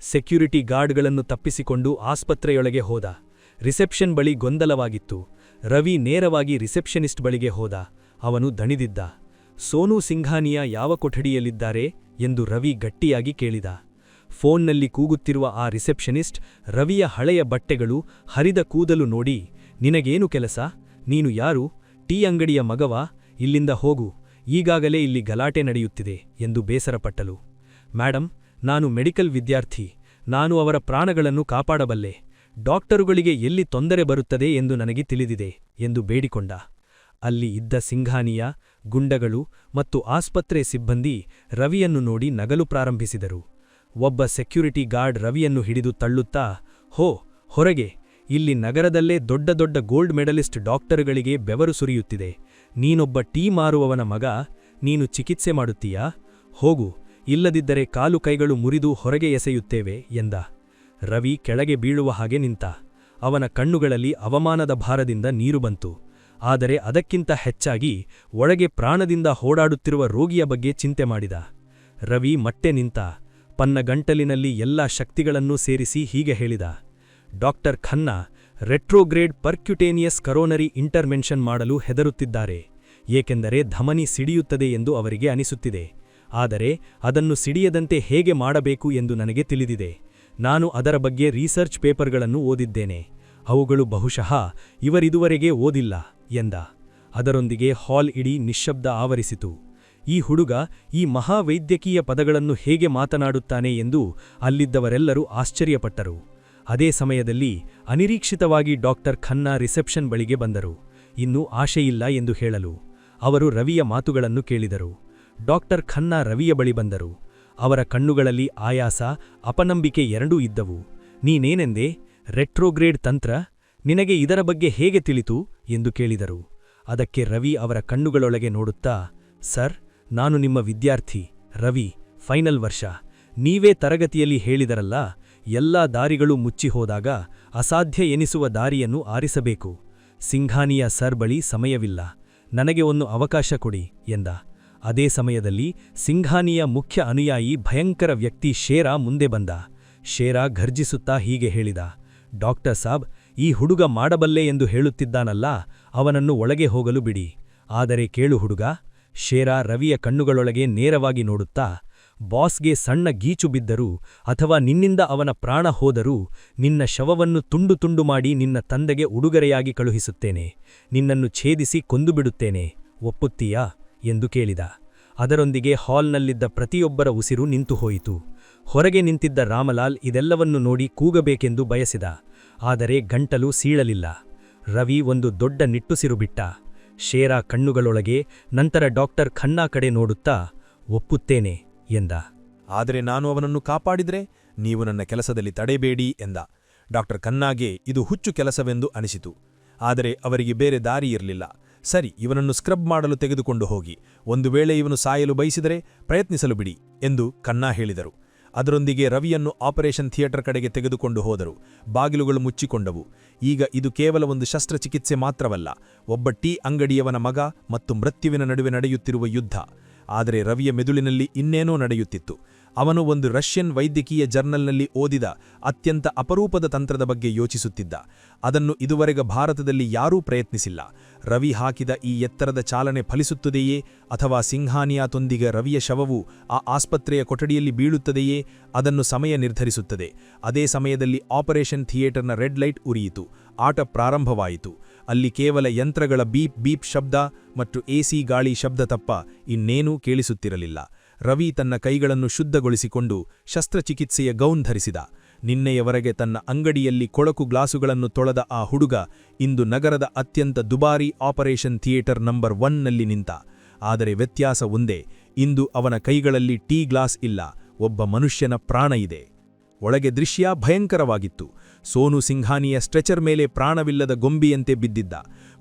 ಸೆಕ್ಯೂರಿಟಿ ಗಾರ್ಡ್ಗಳನ್ನು ತಪ್ಪಿಸಿಕೊಂಡು ಆಸ್ಪತ್ರೆಯೊಳಗೆ ಹೋದ. ರಿಸೆಪ್ಷನ್ ಬಳಿ ಗೊಂದಲವಾಗಿತ್ತು. ರವಿ ನೇರವಾಗಿ ರಿಸೆಪ್ಷನಿಸ್ಟ್ ಬಳಿಗೆ ಹೋದ. ಅವನು ದಣಿದಿದ್ದ. ಸೋನು ಸಿಂಘಾನಿಯಾ ಯಾವ ಕೊಠಡಿಯಲ್ಲಿದ್ದಾರೆ ಎಂದು ರವಿ ಗಟ್ಟಿಯಾಗಿ ಕೇಳಿದ. ಫೋನ್ನಲ್ಲಿ ಕೂಗುತ್ತಿರುವ ಆ ರಿಸೆಪ್ಷನಿಸ್ಟ್ ರವಿಯ ಹಳೆಯ ಬಟ್ಟೆಗಳು ಹರಿದ ಕೂದಲು ನೋಡಿ, ನಿನಗೇನು ಕೆಲಸ? ನೀನು ಯಾರು? ಟೀ ಅಂಗಡಿಯ ಮಗವಾ? ಇಲ್ಲಿಂದ ಹೋಗು. ಈಗಾಗಲೇ ಇಲ್ಲಿ ಗಲಾಟೆ ನಡೆಯುತ್ತಿದೆ ಎಂದು ಬೇಸರಪಟ್ಟಲು ಮ್ಯಾಡಂ ನಾನು ಮೆಡಿಕಲ್ ವಿದ್ಯಾರ್ಥಿ. ನಾನು ಅವರ ಪ್ರಾಣಗಳನ್ನು ಕಾಪಾಡಬಲ್ಲೆ. ಡಾಕ್ಟರುಗಳಿಗೆ ಎಲ್ಲಿ ತೊಂದರೆ ಬರುತ್ತದೆ ಎಂದು ನನಗೆ ತಿಳಿದಿದೆ ಎಂದು ಬೇಡಿಕೊಂಡ. ಅಲ್ಲಿ ಇದ್ದ ಸಿಂಘಾನಿಯ, ಗುಂಡಗಳು ಮತ್ತು ಆಸ್ಪತ್ರೆ ಸಿಬ್ಬಂದಿ ರವಿಯನ್ನು ನೋಡಿ ನಗಲು ಪ್ರಾರಂಭಿಸಿದರು. ಒಬ್ಬ ಸೆಕ್ಯೂರಿಟಿ ಗಾರ್ಡ್ ರವಿಯನ್ನು ಹಿಡಿದು ತಳ್ಳುತ್ತಾ, ಹೋ, ಹೊರಗೆ! ಇಲ್ಲಿ ನಗರದಲ್ಲೇ ದೊಡ್ಡ ದೊಡ್ಡ ಗೋಲ್ಡ್ ಮೆಡಲಿಸ್ಟ್ ಡಾಕ್ಟರುಗಳಿಗೆ ಬೆವರು ಸುರಿಯುತ್ತಿದೆ. ನೀನೊಬ್ಬ ಟೀ ಮಾರುವವನ ಮಗ, ನೀನು ಚಿಕಿತ್ಸೆ ಮಾಡುತ್ತೀಯಾ? ಹೋಗು, ಇಲ್ಲದಿದ್ದರೆ ಕಾಲು ಕೈಗಳು ಮುರಿದು ಹೊರಗೆ ಎಸೆಯುತ್ತೇವೆ ಎಂದ. ರವಿ ಕೆಳಗೆ ಬೀಳುವ ಹಾಗೆ ನಿಂತ. ಅವನ ಕಣ್ಣುಗಳಲ್ಲಿ ಅವಮಾನದ ಭಾರದಿಂದ ನೀರು ಬಂತು. ಆದರೆ ಅದಕ್ಕಿಂತ ಹೆಚ್ಚಾಗಿ ಒಳಗೆ ಪ್ರಾಣದಿಂದ ಓಡಾಡುತ್ತಿರುವ ರೋಗಿಯ ಬಗ್ಗೆ ಚಿಂತೆ ಮಾಡಿದ. ರವಿ ಮತ್ತೆ ನಿಂತ, ಪನ್ನ ಗಂಟಲಿನಲ್ಲಿ ಎಲ್ಲಾ ಶಕ್ತಿಗಳನ್ನೂ ಸೇರಿಸಿ ಹೀಗೆ ಹೇಳಿದ. Doctor Khanna retrograde percutaneous coronary intervention ಮಾಡಲು ಹೆದರುತ್ತಿದ್ದಾರೆ. ಏಕೆಂದರೆ ಧಮನಿ ಸಿಡಿಯುತ್ತದೆ ಎಂದು ಅವರಿಗೆ ಅನಿಸುತ್ತಿದೆ. ಆದರೆ ಅದನ್ನು ಸಿಡಿಯದಂತೆ ಹೇಗೆ ಮಾಡಬೇಕು ಎಂದು ನನಗೆ ತಿಳಿದಿದೆ. ನಾನು ಅದರ ಬಗ್ಗೆ ರೀಸರ್ಚ್ ಪೇಪರ್ಗಳನ್ನು ಓದಿದ್ದೇನೆ. ಅವುಗಳು ಬಹುಶಃ ಇವರಿದುವರೆಗೆ ಓದಿಲ್ಲ, ಎಂದ. ಅದರೊಂದಿಗೆ ಹಾಲ್ ಇಡೀ ನಿಶ್ಶಬ್ದ ಆವರಿಸಿತು. ಈ ಹುಡುಗ ಈ ಮಹಾವೈದ್ಯಕೀಯ ಪದಗಳನ್ನು ಹೇಗೆ ಮಾತನಾಡುತ್ತಾನೆ ಎಂದು ಅಲ್ಲಿದ್ದವರೆಲ್ಲರೂ ಆಶ್ಚರ್ಯಪಟ್ಟರು. ಅದೇ ಸಮಯದಲ್ಲಿ ಅನಿರೀಕ್ಷಿತವಾಗಿ ಡಾಕ್ಟರ್ ಖನ್ನಾ ರಿಸೆಪ್ಷನ್ ಬಳಿಗೆ ಬಂದರು. ಇನ್ನು ಆಶೆಯಿಲ್ಲ ಎಂದು ಹೇಳಲು. ಅವರು ರವಿಯ ಮಾತುಗಳನ್ನು ಕೇಳಿದರು. ಡಾಕ್ಟರ್ ಖನ್ನಾ ರವಿಯ ಬಳಿ ಬಂದರು. ಅವರ ಕಣ್ಣುಗಳಲ್ಲಿ ಆಯಾಸ, ಅಪನಂಬಿಕೆ ಎರಡೂ ಇದ್ದವು. ನೀನೇನೆಂದೆ? ರೆಟ್ರೋಗ್ರೇಡ್ ತಂತ್ರ? ನಿನಗೆ ಇದರ ಬಗ್ಗೆ ಹೇಗೆ ತಿಳಿತು? ಎಂದು ಕೇಳಿದರು. ಅದಕ್ಕೆ ರವಿ ಅವರ ಕಣ್ಣುಗಳೊಳಗೆ ನೋಡುತ್ತಾ, ಸರ್, ನಾನು ನಿಮ್ಮ ವಿದ್ಯಾರ್ಥಿ. ರವಿ, ಫೈನಲ್ ವರ್ಷ. ನೀವೇ ತರಗತಿಯಲ್ಲಿ ಹೇಳಿದರಲ್ಲ, ಎಲ್ಲಾ ದಾರಿಗಳು ಮುಚ್ಚಿ ಹೋದಾಗ ಅಸಾಧ್ಯ ಎನಿಸುವ ದಾರಿಯನ್ನು ಆರಿಸಬೇಕು. ಸಿಂಘಾನಿಯ ಸರ್ ಬಳಿ ಸಮಯವಿಲ್ಲ. ನನಗೆ ಒಂದು ಅವಕಾಶ ಕೊಡಿ, ಎಂದ. ಅದೇ ಸಮಯದಲ್ಲಿ ಸಿಂಘಾನಿಯ ಮುಖ್ಯ ಅನುಯಾಯಿ ಭಯಂಕರ ವ್ಯಕ್ತಿ ಶೇರಾ ಮುಂದೆ ಬಂದ. ಶೇರಾ ಘರ್ಜಿಸುತ್ತಾ ಹೀಗೆ ಹೇಳಿದ, ಡಾಕ್ಟರ್ ಸಾಬ್, ಈ ಹುಡುಗ ಮಾಡಬಲ್ಲೆ ಎಂದು ಹೇಳುತ್ತಿದ್ದಾನಲ್ಲ, ಅವನನ್ನು ಒಳಗೆ ಹೋಗಲು ಬಿಡಿ. ಆದರೆ ಕೇಳು ಹುಡುಗ, ಶೇರಾ ರವಿಯ ಕಣ್ಣುಗಳೊಳಗೆ ನೇರವಾಗಿ ನೋಡುತ್ತಾ, ಬಾಸ್ಗೆ ಸಣ್ಣ ಗೀಚು ಬಿದ್ದರೂ ಅಥವಾ ನಿನ್ನಿಂದ ಅವನ ಪ್ರಾಣ ಹೋದರೂ ನಿನ್ನ ಶವವನ್ನು ತುಂಡು ತುಂಡು ಮಾಡಿ ನಿನ್ನ ತಂದೆಗೆ ಉಡುಗೊರೆಯಾಗಿ ಕಳುಹಿಸುತ್ತೇನೆ. ನಿನ್ನನ್ನು ಛೇದಿಸಿ ಕೊಂದುಬಿಡುತ್ತೇನೆ. ಒಪ್ಪುತ್ತೀಯಾ? ಎಂದು ಕೇಳಿದ. ಅದರೊಂದಿಗೆ ಹಾಲ್ನಲ್ಲಿದ್ದ ಪ್ರತಿಯೊಬ್ಬರ ಉಸಿರು ನಿಂತು ಹೋಯಿತು. ಹೊರಗೆ ನಿಂತಿದ್ದ ರಾಮಲಾಲ್ ಇದೆಲ್ಲವನ್ನು ನೋಡಿ ಕೂಗಬೇಕೆಂದು ಬಯಸಿದ. ಆದರೆ ಗಂಟಲು ಸೀಳಲಿಲ್ಲ. ರವಿ ಒಂದು ದೊಡ್ಡ ನಿಟ್ಟುಸಿರು ಬಿಟ್ಟ. ಶೇರ ಕಣ್ಣುಗಳೊಳಗೆ ನಂತರ ಡಾಕ್ಟರ್ ಖನ್ನಾ ಕಡೆ ನೋಡುತ್ತಾ, ಒಪ್ಪುತ್ತೇನೆ ಎಂದ. ಆದರೆ ನಾನು ಅವನನ್ನು ಕಾಪಾಡಿದರೆ ನೀವು ನನ್ನ ಕೆಲಸದಲ್ಲಿ ತಡೆಬೇಡಿ ಎಂದ. ಡಾಕ್ಟರ್ ಕನ್ನಾಗೆ ಇದು ಹುಚ್ಚು ಕೆಲಸವೆಂದು ಅನಿಸಿತು. ಆದರೆ ಅವರಿಗೆ ಬೇರೆ ದಾರಿ ಇರಲಿಲ್ಲ. ಸರಿ, ಇವನನ್ನು ಸ್ಕ್ರಬ್ ಮಾಡಲು ತೆಗೆದುಕೊಂಡು ಹೋಗಿ. ಒಂದು ವೇಳೆ ಇವನು ಸಾಯಲು ಬಯಸಿದರೆ ಪ್ರಯತ್ನಿಸಲು ಬಿಡಿ ಎಂದು ಖನ್ನಾ ಹೇಳಿದರು. ಅದರೊಂದಿಗೆ ರವಿಯನ್ನು ಆಪರೇಷನ್ ಥಿಯೇಟರ್ ಕಡೆಗೆ ತೆಗೆದುಕೊಂಡು ಹೋದರು. ಬಾಗಿಲುಗಳು ಮುಚ್ಚಿಕೊಂಡವು. ಈಗ ಇದು ಕೇವಲ ಒಂದು ಶಸ್ತ್ರಚಿಕಿತ್ಸೆ ಮಾತ್ರವಲ್ಲ, ಒಬ್ಬ ಟೀ ಅಂಗಡಿಯವನ ಮಗ ಮತ್ತು ಮೃತ್ಯುವಿನ ನಡುವೆ ನಡೆಯುತ್ತಿರುವ ಯುದ್ಧ. ಆದರೆ ರವಿಯ ಮೆದುಳಿನಲ್ಲಿ ಇನ್ನೇನೋ ನಡೆಯುತ್ತಿತ್ತು. ಅವನು ಒಂದು ರಷ್ಯನ್ ವೈದ್ಯಕೀಯ ಜರ್ನಲ್ನಲ್ಲಿ ಓದಿದ ಅತ್ಯಂತ ಅಪರೂಪದ ತಂತ್ರದ ಬಗ್ಗೆ ಯೋಚಿಸುತ್ತಿದ್ದ. ಅದನ್ನು ಇದುವರೆಗೆ ಭಾರತದಲ್ಲಿ ಯಾರೂ ಪ್ರಯತ್ನಿಸಿಲ್ಲ. ರವಿ ಹಾಕಿದ ಈ ಎತ್ತರದ ಚಾಲನೆ ಫಲಿಸುತ್ತದೆಯೇ ಅಥವಾ ಸಿಂಘಾನಿಯಾತೊಂದಿಗೆ ರವಿಯ ಶವವು ಆ ಆಸ್ಪತ್ರೆಯ ಕೊಠಡಿಯಲ್ಲಿ ಬೀಳುತ್ತದೆಯೇ ಅದನ್ನು ಸಮಯ ನಿರ್ಧರಿಸುತ್ತದೆ. ಅದೇ ಸಮಯದಲ್ಲಿ ಆಪರೇಷನ್ ಥಿಯೇಟರ್ನ ರೆಡ್ ಲೈಟ್ ಉರಿಯಿತು. ಆಟ ಪ್ರಾರಂಭವಾಯಿತು. ಅಲ್ಲಿ ಕೇವಲ ಯಂತ್ರಗಳ ಬೀಪ್ ಬೀಪ್ ಶಬ್ದ ಮತ್ತು ಎಸಿ ಗಾಳಿ ಶಬ್ದ ತಪ್ಪ ಇನ್ನೇನೂ ಕೇಳಿಸುತ್ತಿರಲಿಲ್ಲ. ರವಿ ತನ್ನ ಕೈಗಳನ್ನು ಶುದ್ಧಗೊಳಿಸಿಕೊಂಡು ಶಸ್ತ್ರಚಿಕಿತ್ಸೆಯ ಗೌನ್ ಧರಿಸಿದ. ನಿನ್ನೆಯವರೆಗೆ ತನ್ನ ಅಂಗಡಿಯಲ್ಲಿ ಕೊಳಕು ಗ್ಲಾಸುಗಳನ್ನು ತೊಳೆದ ಆ ಹುಡುಗ ಇಂದು ನಗರದ ಅತ್ಯಂತ ದುಬಾರಿ ಆಪರೇಷನ್ ಥಿಯೇಟರ್ ನಂಬರ್ ಒನ್ನಲ್ಲಿ ನಿಂತ. ಆದರೆ ವ್ಯತ್ಯಾಸ ಒಂದೇ, ಇಂದು ಅವನ ಕೈಗಳಲ್ಲಿ ಟೀ ಗ್ಲಾಸ್ ಇಲ್ಲ, ಒಬ್ಬ ಮನುಷ್ಯನ ಪ್ರಾಣ ಇದೆ. ಒಳಗೆ ದೃಶ್ಯ ಭಯಂಕರವಾಗಿತ್ತು. ಸೋನು ಸಿಂಘಾನಿಯ ಸ್ಟ್ರೆಚರ್ ಮೇಲೆ ಪ್ರಾಣವಿಲ್ಲದ ಗೊಂಬಿಯಂತೆ ಬಿದ್ದಿದ್ದ.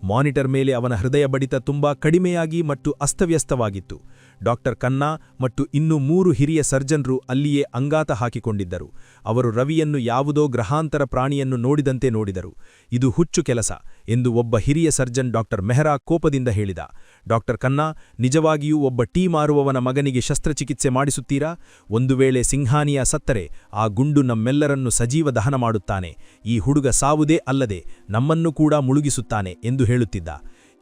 ಮಾನಿಟರ್ ಮೇಲೆ ಅವನ ಹೃದಯ ಬಡಿತ ತುಂಬಾ ಕಡಿಮೆಯಾಗಿ ಮತ್ತು ಅಸ್ತವ್ಯಸ್ತವಾಗಿತ್ತು. ಡಾಕ್ಟರ್ ಕನ್ನಾ ಮತ್ತು ಇನ್ನೂ ಮೂರು ಹಿರಿಯ ಸರ್ಜನ್ರು ಅಲ್ಲಿಯೇ ಅಂಗಾತ ಹಾಕಿಕೊಂಡಿದ್ದರು. ಅವರು ರವಿಯನ್ನು ಯಾವುದೋ ಗ್ರಹಾಂತರ ಪ್ರಾಣಿಯನ್ನು ನೋಡಿದಂತೆ ನೋಡಿದರು. ಇದು ಹುಚ್ಚು ಕೆಲಸ ಎಂದು ಒಬ್ಬ ಹಿರಿಯ ಸರ್ಜನ್ ಡಾಕ್ಟರ್ ಮೆಹ್ರಾ ಕೋಪದಿಂದ ಹೇಳಿದ. ಡಾಕ್ಟರ್ ಕನ್ನಾ ನಿಜವಾಗಿಯೂ ಒಬ್ಬ ಟೀ ಮಾರುವವನ ಮಗನಿಗೆ ಶಸ್ತ್ರಚಿಕಿತ್ಸೆ ಮಾಡಿಸುತ್ತೀರಾ? ಒಂದು ವೇಳೆ ಸಿಂಹಾನಿಯ ಸತ್ತರೆ, ಆ ಗುಂಡು ನಮ್ಮೆಲ್ಲರನ್ನು ಸಜೀವ ದಹನ ಮಾಡುತ್ತಾನೆ. ಈ ಹುಡುಗ ಸಾವುದೇ ಅಲ್ಲದೆ ನಮ್ಮನ್ನು ಕೂಡ ಮುಳುಗಿಸುತ್ತಾನೆ ಎಂದು ಹೇಳುತ್ತಿದ್ದ.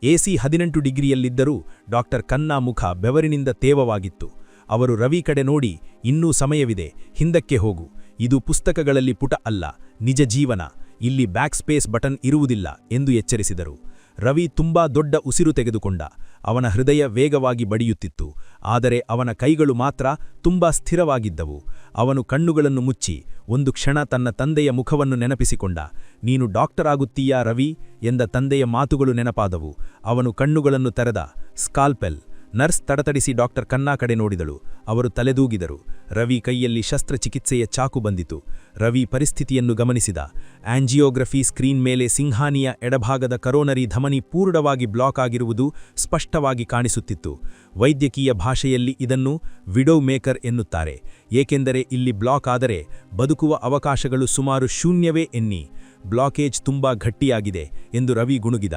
ಎಸಿ ಹದಿನೆಂಟು ಡಿಗ್ರಿಯಲ್ಲಿದ್ದರೂ ಡಾಕ್ಟರ್ ಕನ್ನಾ ಮುಖ ಬೆವರಿನಿಂದ ತೇವವಾಗಿತ್ತು. ಅವರು ರವಿ ಕಡೆ ನೋಡಿ, ಇನ್ನೂ ಸಮಯವಿದೆ, ಹಿಂದಕ್ಕೆ ಹೋಗು. ಇದು ಪುಸ್ತಕಗಳಲ್ಲಿ ಪುಟ ಅಲ್ಲ, ನಿಜ ಜೀವನ. ಇಲ್ಲಿ ಬ್ಯಾಕ್ಸ್ಪೇಸ್ ಬಟನ್ ಇರುವುದಿಲ್ಲ ಎಂದು ಎಚ್ಚರಿಸಿದರು. ರವಿ ತುಂಬಾ ದೊಡ್ಡ ಉಸಿರು ತೆಗೆದುಕೊಂಡ. ಅವನ ಹೃದಯ ವೇಗವಾಗಿ ಬಡಿಯುತ್ತಿತ್ತು. ಆದರೆ ಅವನ ಕೈಗಳು ಮಾತ್ರ ತುಂಬಾ ಸ್ಥಿರವಾಗಿದ್ದವು. ಅವನು ಕಣ್ಣುಗಳನ್ನು ಮುಚ್ಚಿ, ಒಂದು ಕ್ಷಣ ತನ್ನ ತಂದೆಯ ಮುಖವನ್ನು ನೆನಪಿಸಿಕೊಂಡ. ನೀನು ಡಾಕ್ಟರ್ ಆಗುತ್ತೀಯಾ ರವಿ? ಎಂದ ತಂದೆಯ ಮಾತುಗಳು ನೆನಪಾದವು. ಅವನು ಕಣ್ಣುಗಳನ್ನು ತೆರೆದ. ಸ್ಕಾಲ್ಪೆಲ್. ನರ್ಸ್ ತಡತಡಿಸಿ ಡಾಕ್ಟರ್ ಕನ್ನಾ ಕಡೆ ನೋಡಿದಳು. ಅವರು ತಲೆದೂಗಿದರು. ರವಿ ಕೈಯಲ್ಲಿ ಶಸ್ತ್ರಚಿಕಿತ್ಸೆಯ ಚಾಕು ಬಂದಿತು. ರವಿ ಪರಿಸ್ಥಿತಿಯನ್ನು ಗಮನಿಸಿದ. ಆಂಜಿಯೋಗ್ರಫಿ ಸ್ಕ್ರೀನ್ ಮೇಲೆ ಸಿಂಹಾನಿಯ ಎಡಭಾಗದ ಕರೋನರಿ ಧಮನಿ ಪೂರ್ಣವಾಗಿ ಬ್ಲಾಕ್ ಆಗಿರುವುದು ಸ್ಪಷ್ಟವಾಗಿ ಕಾಣಿಸುತ್ತಿತ್ತು. ವೈದ್ಯಕೀಯ ಭಾಷೆಯಲ್ಲಿ ಇದನ್ನು ವಿಡೋ ಮೇಕರ್ ಎನ್ನುತ್ತಾರೆ. ಏಕೆಂದರೆ ಇಲ್ಲಿ ಬ್ಲಾಕ್ ಆದರೆ ಬದುಕುವ ಅವಕಾಶಗಳು ಸುಮಾರು ಶೂನ್ಯವೇ ಎನ್ನಿ. ಬ್ಲಾಕೇಜ್ ತುಂಬಾ ಗಟ್ಟಿಯಾಗಿದೆ ಎಂದು ರವಿ ಗುಣುಗಿದ.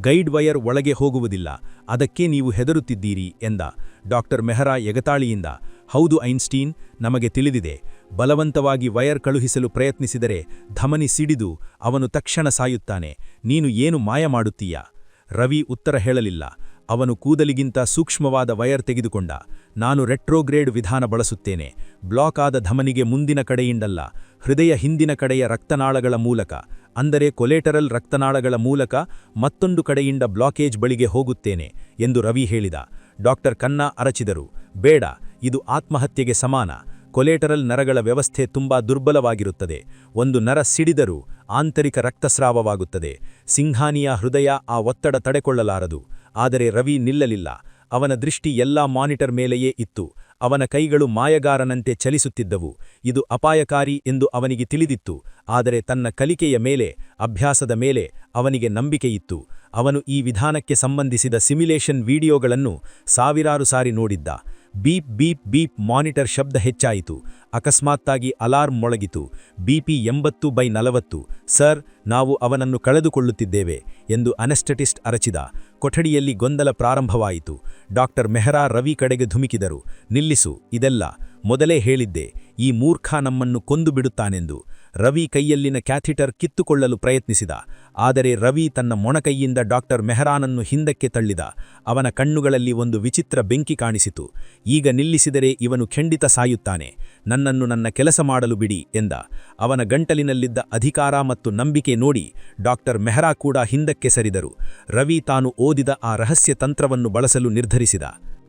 ಗೈಡ್ ವಯರ್ ಒಳಗೆ ಹೋಗುವುದಿಲ್ಲ. ಅದಕ್ಕೆ ನೀವು ಹೆದರುತ್ತಿದ್ದೀರಿ ಎಂದ. ಡಾಕ್ಟರ್ ಮೆಹರಾ ಎಗತಾಳಿಯಿಂದ, ಹೌದು ಐನ್ಸ್ಟೀನ್, ನಮಗೆ ತಿಳಿದಿದೆ. ಬಲವಂತವಾಗಿ ವಯರ್ ಕಳುಹಿಸಲು ಪ್ರಯತ್ನಿಸಿದರೆ ಧಮನಿ ಸಿಡಿದು ಅವನು ತಕ್ಷಣ ಸಾಯುತ್ತಾನೆ. ನೀನು ಏನು ಮಾಯ ಮಾಡುತ್ತೀಯಾ? ರವಿ ಉತ್ತರ ಹೇಳಲಿಲ್ಲ. ಅವನು ಕೂದಲಿಗಿಂತ ಸೂಕ್ಷ್ಮವಾದ ವಯರ್ ತೆಗೆದುಕೊಂಡ. ನಾನು ರೆಟ್ರೋಗ್ರೇಡ್ ವಿಧಾನ ಬಳಸುತ್ತೇನೆ. ಬ್ಲಾಕ್ ಆದ ಧಮನಿಗೆ ಮುಂದಿನ ಕಡೆಯಿಂದಲ್ಲ, ಹೃದಯ ಹಿಂದಿನ ಕಡೆಯ ರಕ್ತನಾಳಗಳ ಮೂಲಕ, ಅಂದರೆ ಕೊಲೇಟರಲ್ ರಕ್ತನಾಳಗಳ ಮೂಲಕ ಮತ್ತೊಂದು ಕಡೆಯಿಂದ ಬ್ಲಾಕೇಜ್ ಬಳಿಗೆ ಹೋಗುತ್ತೇನೆ, ಎಂದು ರವಿ ಹೇಳಿದ. ಡಾಕ್ಟರ್ ಕನ್ನಾ ಅರಚಿದರು. ಬೇಡ, ಇದು ಆತ್ಮಹತ್ಯೆಗೆ ಸಮಾನ. ಕೊಲೇಟರಲ್ ನರಗಳ ವ್ಯವಸ್ಥೆ ತುಂಬಾ ದುರ್ಬಲವಾಗಿರುತ್ತದೆ. ಒಂದು ನರ ಸಿಡಿದರೂ ಆಂತರಿಕ ರಕ್ತಸ್ರಾವವಾಗುತ್ತದೆ. ಸಿಂಹಾನಿಯ ಹೃದಯ ಆ ಒತ್ತಡ ತಡೆಕೊಳ್ಳಲಾರದು. ಆದರೆ ರವಿ ನಿಲ್ಲಲಿಲ್ಲ. ಅವನ ದೃಷ್ಟಿ ಎಲ್ಲಾ ಮಾನಿಟರ್ ಮೇಲೆಯೇ ಇತ್ತು. ಅವನ ಕೈಗಳು ಮಾಯಗಾರನಂತೆ ಚಲಿಸುತ್ತಿದ್ದವು. ಇದು ಅಪಾಯಕಾರಿ ಎಂದು ಅವನಿಗೆ ತಿಳಿದಿತ್ತು. ಆದರೆ ತನ್ನ ಕಲಿಕೆಯ ಮೇಲೆ, ಅಭ್ಯಾಸದ ಮೇಲೆ ಅವನಿಗೆ ನಂಬಿಕೆಯಿತ್ತು ಅವನು ಈ ವಿಧಾನಕ್ಕೆ ಸಂಬಂಧಿಸಿದ ಸಿಮ್ಯುಲೇಷನ್ ವಿಡಿಯೋಗಳನ್ನು ಸಾವಿರಾರು ಸಾರಿ ನೋಡಿದ್ದ. ಬೀಪ್ ಬೀಪ್ ಬೀಪ್ ಮಾನಿಟರ್ ಶಬ್ದ ಹೆಚ್ಚಾಯಿತು. ಅಕಸ್ಮಾತ್ತಾಗಿ ಅಲಾರ್ಮ್ ಮೊಳಗಿತು. ಬಿಪಿ ಎಂಬತ್ತು ಬೈ ನಲವತ್ತು. ಸರ್, ನಾವು ಅವನನ್ನು ಕಳೆದುಕೊಳ್ಳುತ್ತಿದ್ದೇವೆ ಎಂದು ಅನೆಸ್ಟೆಟಿಸ್ಟ್ ಅರಚಿದ. ಕೊಠಡಿಯಲ್ಲಿ ಗೊಂದಲ ಪ್ರಾರಂಭವಾಯಿತು. ಡಾಕ್ಟರ್ ಮೆಹರಾ ರವಿ ಕಡೆಗೆ ಧುಮುಕಿದರು. ನಿಲ್ಲಿಸು, ಇದೆಲ್ಲ ಮೊದಲೇ ಹೇಳಿದ್ದೆ. ಈ ಮೂರ್ಖ ನಮ್ಮನ್ನು ಕೊಂದು ಬಿಡುತ್ತಾನೆಂದು. ರವಿ ಕೈಯಲ್ಲಿನ ಕ್ಯಾಥಿಟರ್ ಕಿತ್ತುಕೊಳ್ಳಲು ಪ್ರಯತ್ನಿಸಿದ. ಆದರೆ ರವಿ ತನ್ನ ಮೊಣಕೈಯಿಂದ ಡಾಕ್ಟರ್ ಮೆಹರಾನನ್ನು ಹಿಂದಕ್ಕೆ ತಳ್ಳಿದ. ಅವನ ಕಣ್ಣುಗಳಲ್ಲಿ ಒಂದು ವಿಚಿತ್ರ ಬೆಂಕಿ ಕಾಣಿಸಿತು. ಈಗ ನಿಲ್ಲಿಸಿದರೆ ಇವನು ಖಂಡಿತ ಸಾಯುತ್ತಾನೆ. ನನ್ನನ್ನು ನನ್ನ ಕೆಲಸ ಮಾಡಲು ಬಿಡಿ ಎಂದ. ಅವನ ಗಂಟಲಿನಲ್ಲಿದ್ದ ಅಧಿಕಾರ ಮತ್ತು ನಂಬಿಕೆ ನೋಡಿ ಡಾಕ್ಟರ್ ಮೆಹರಾ ಕೂಡ ಹಿಂದಕ್ಕೆ ಸರಿದರು. ರವಿ ತಾನು ಓದಿದ ಆ ರಹಸ್ಯ ತಂತ್ರವನ್ನು ಬಳಸಲು ನಿರ್ಧರಿಸಿದ.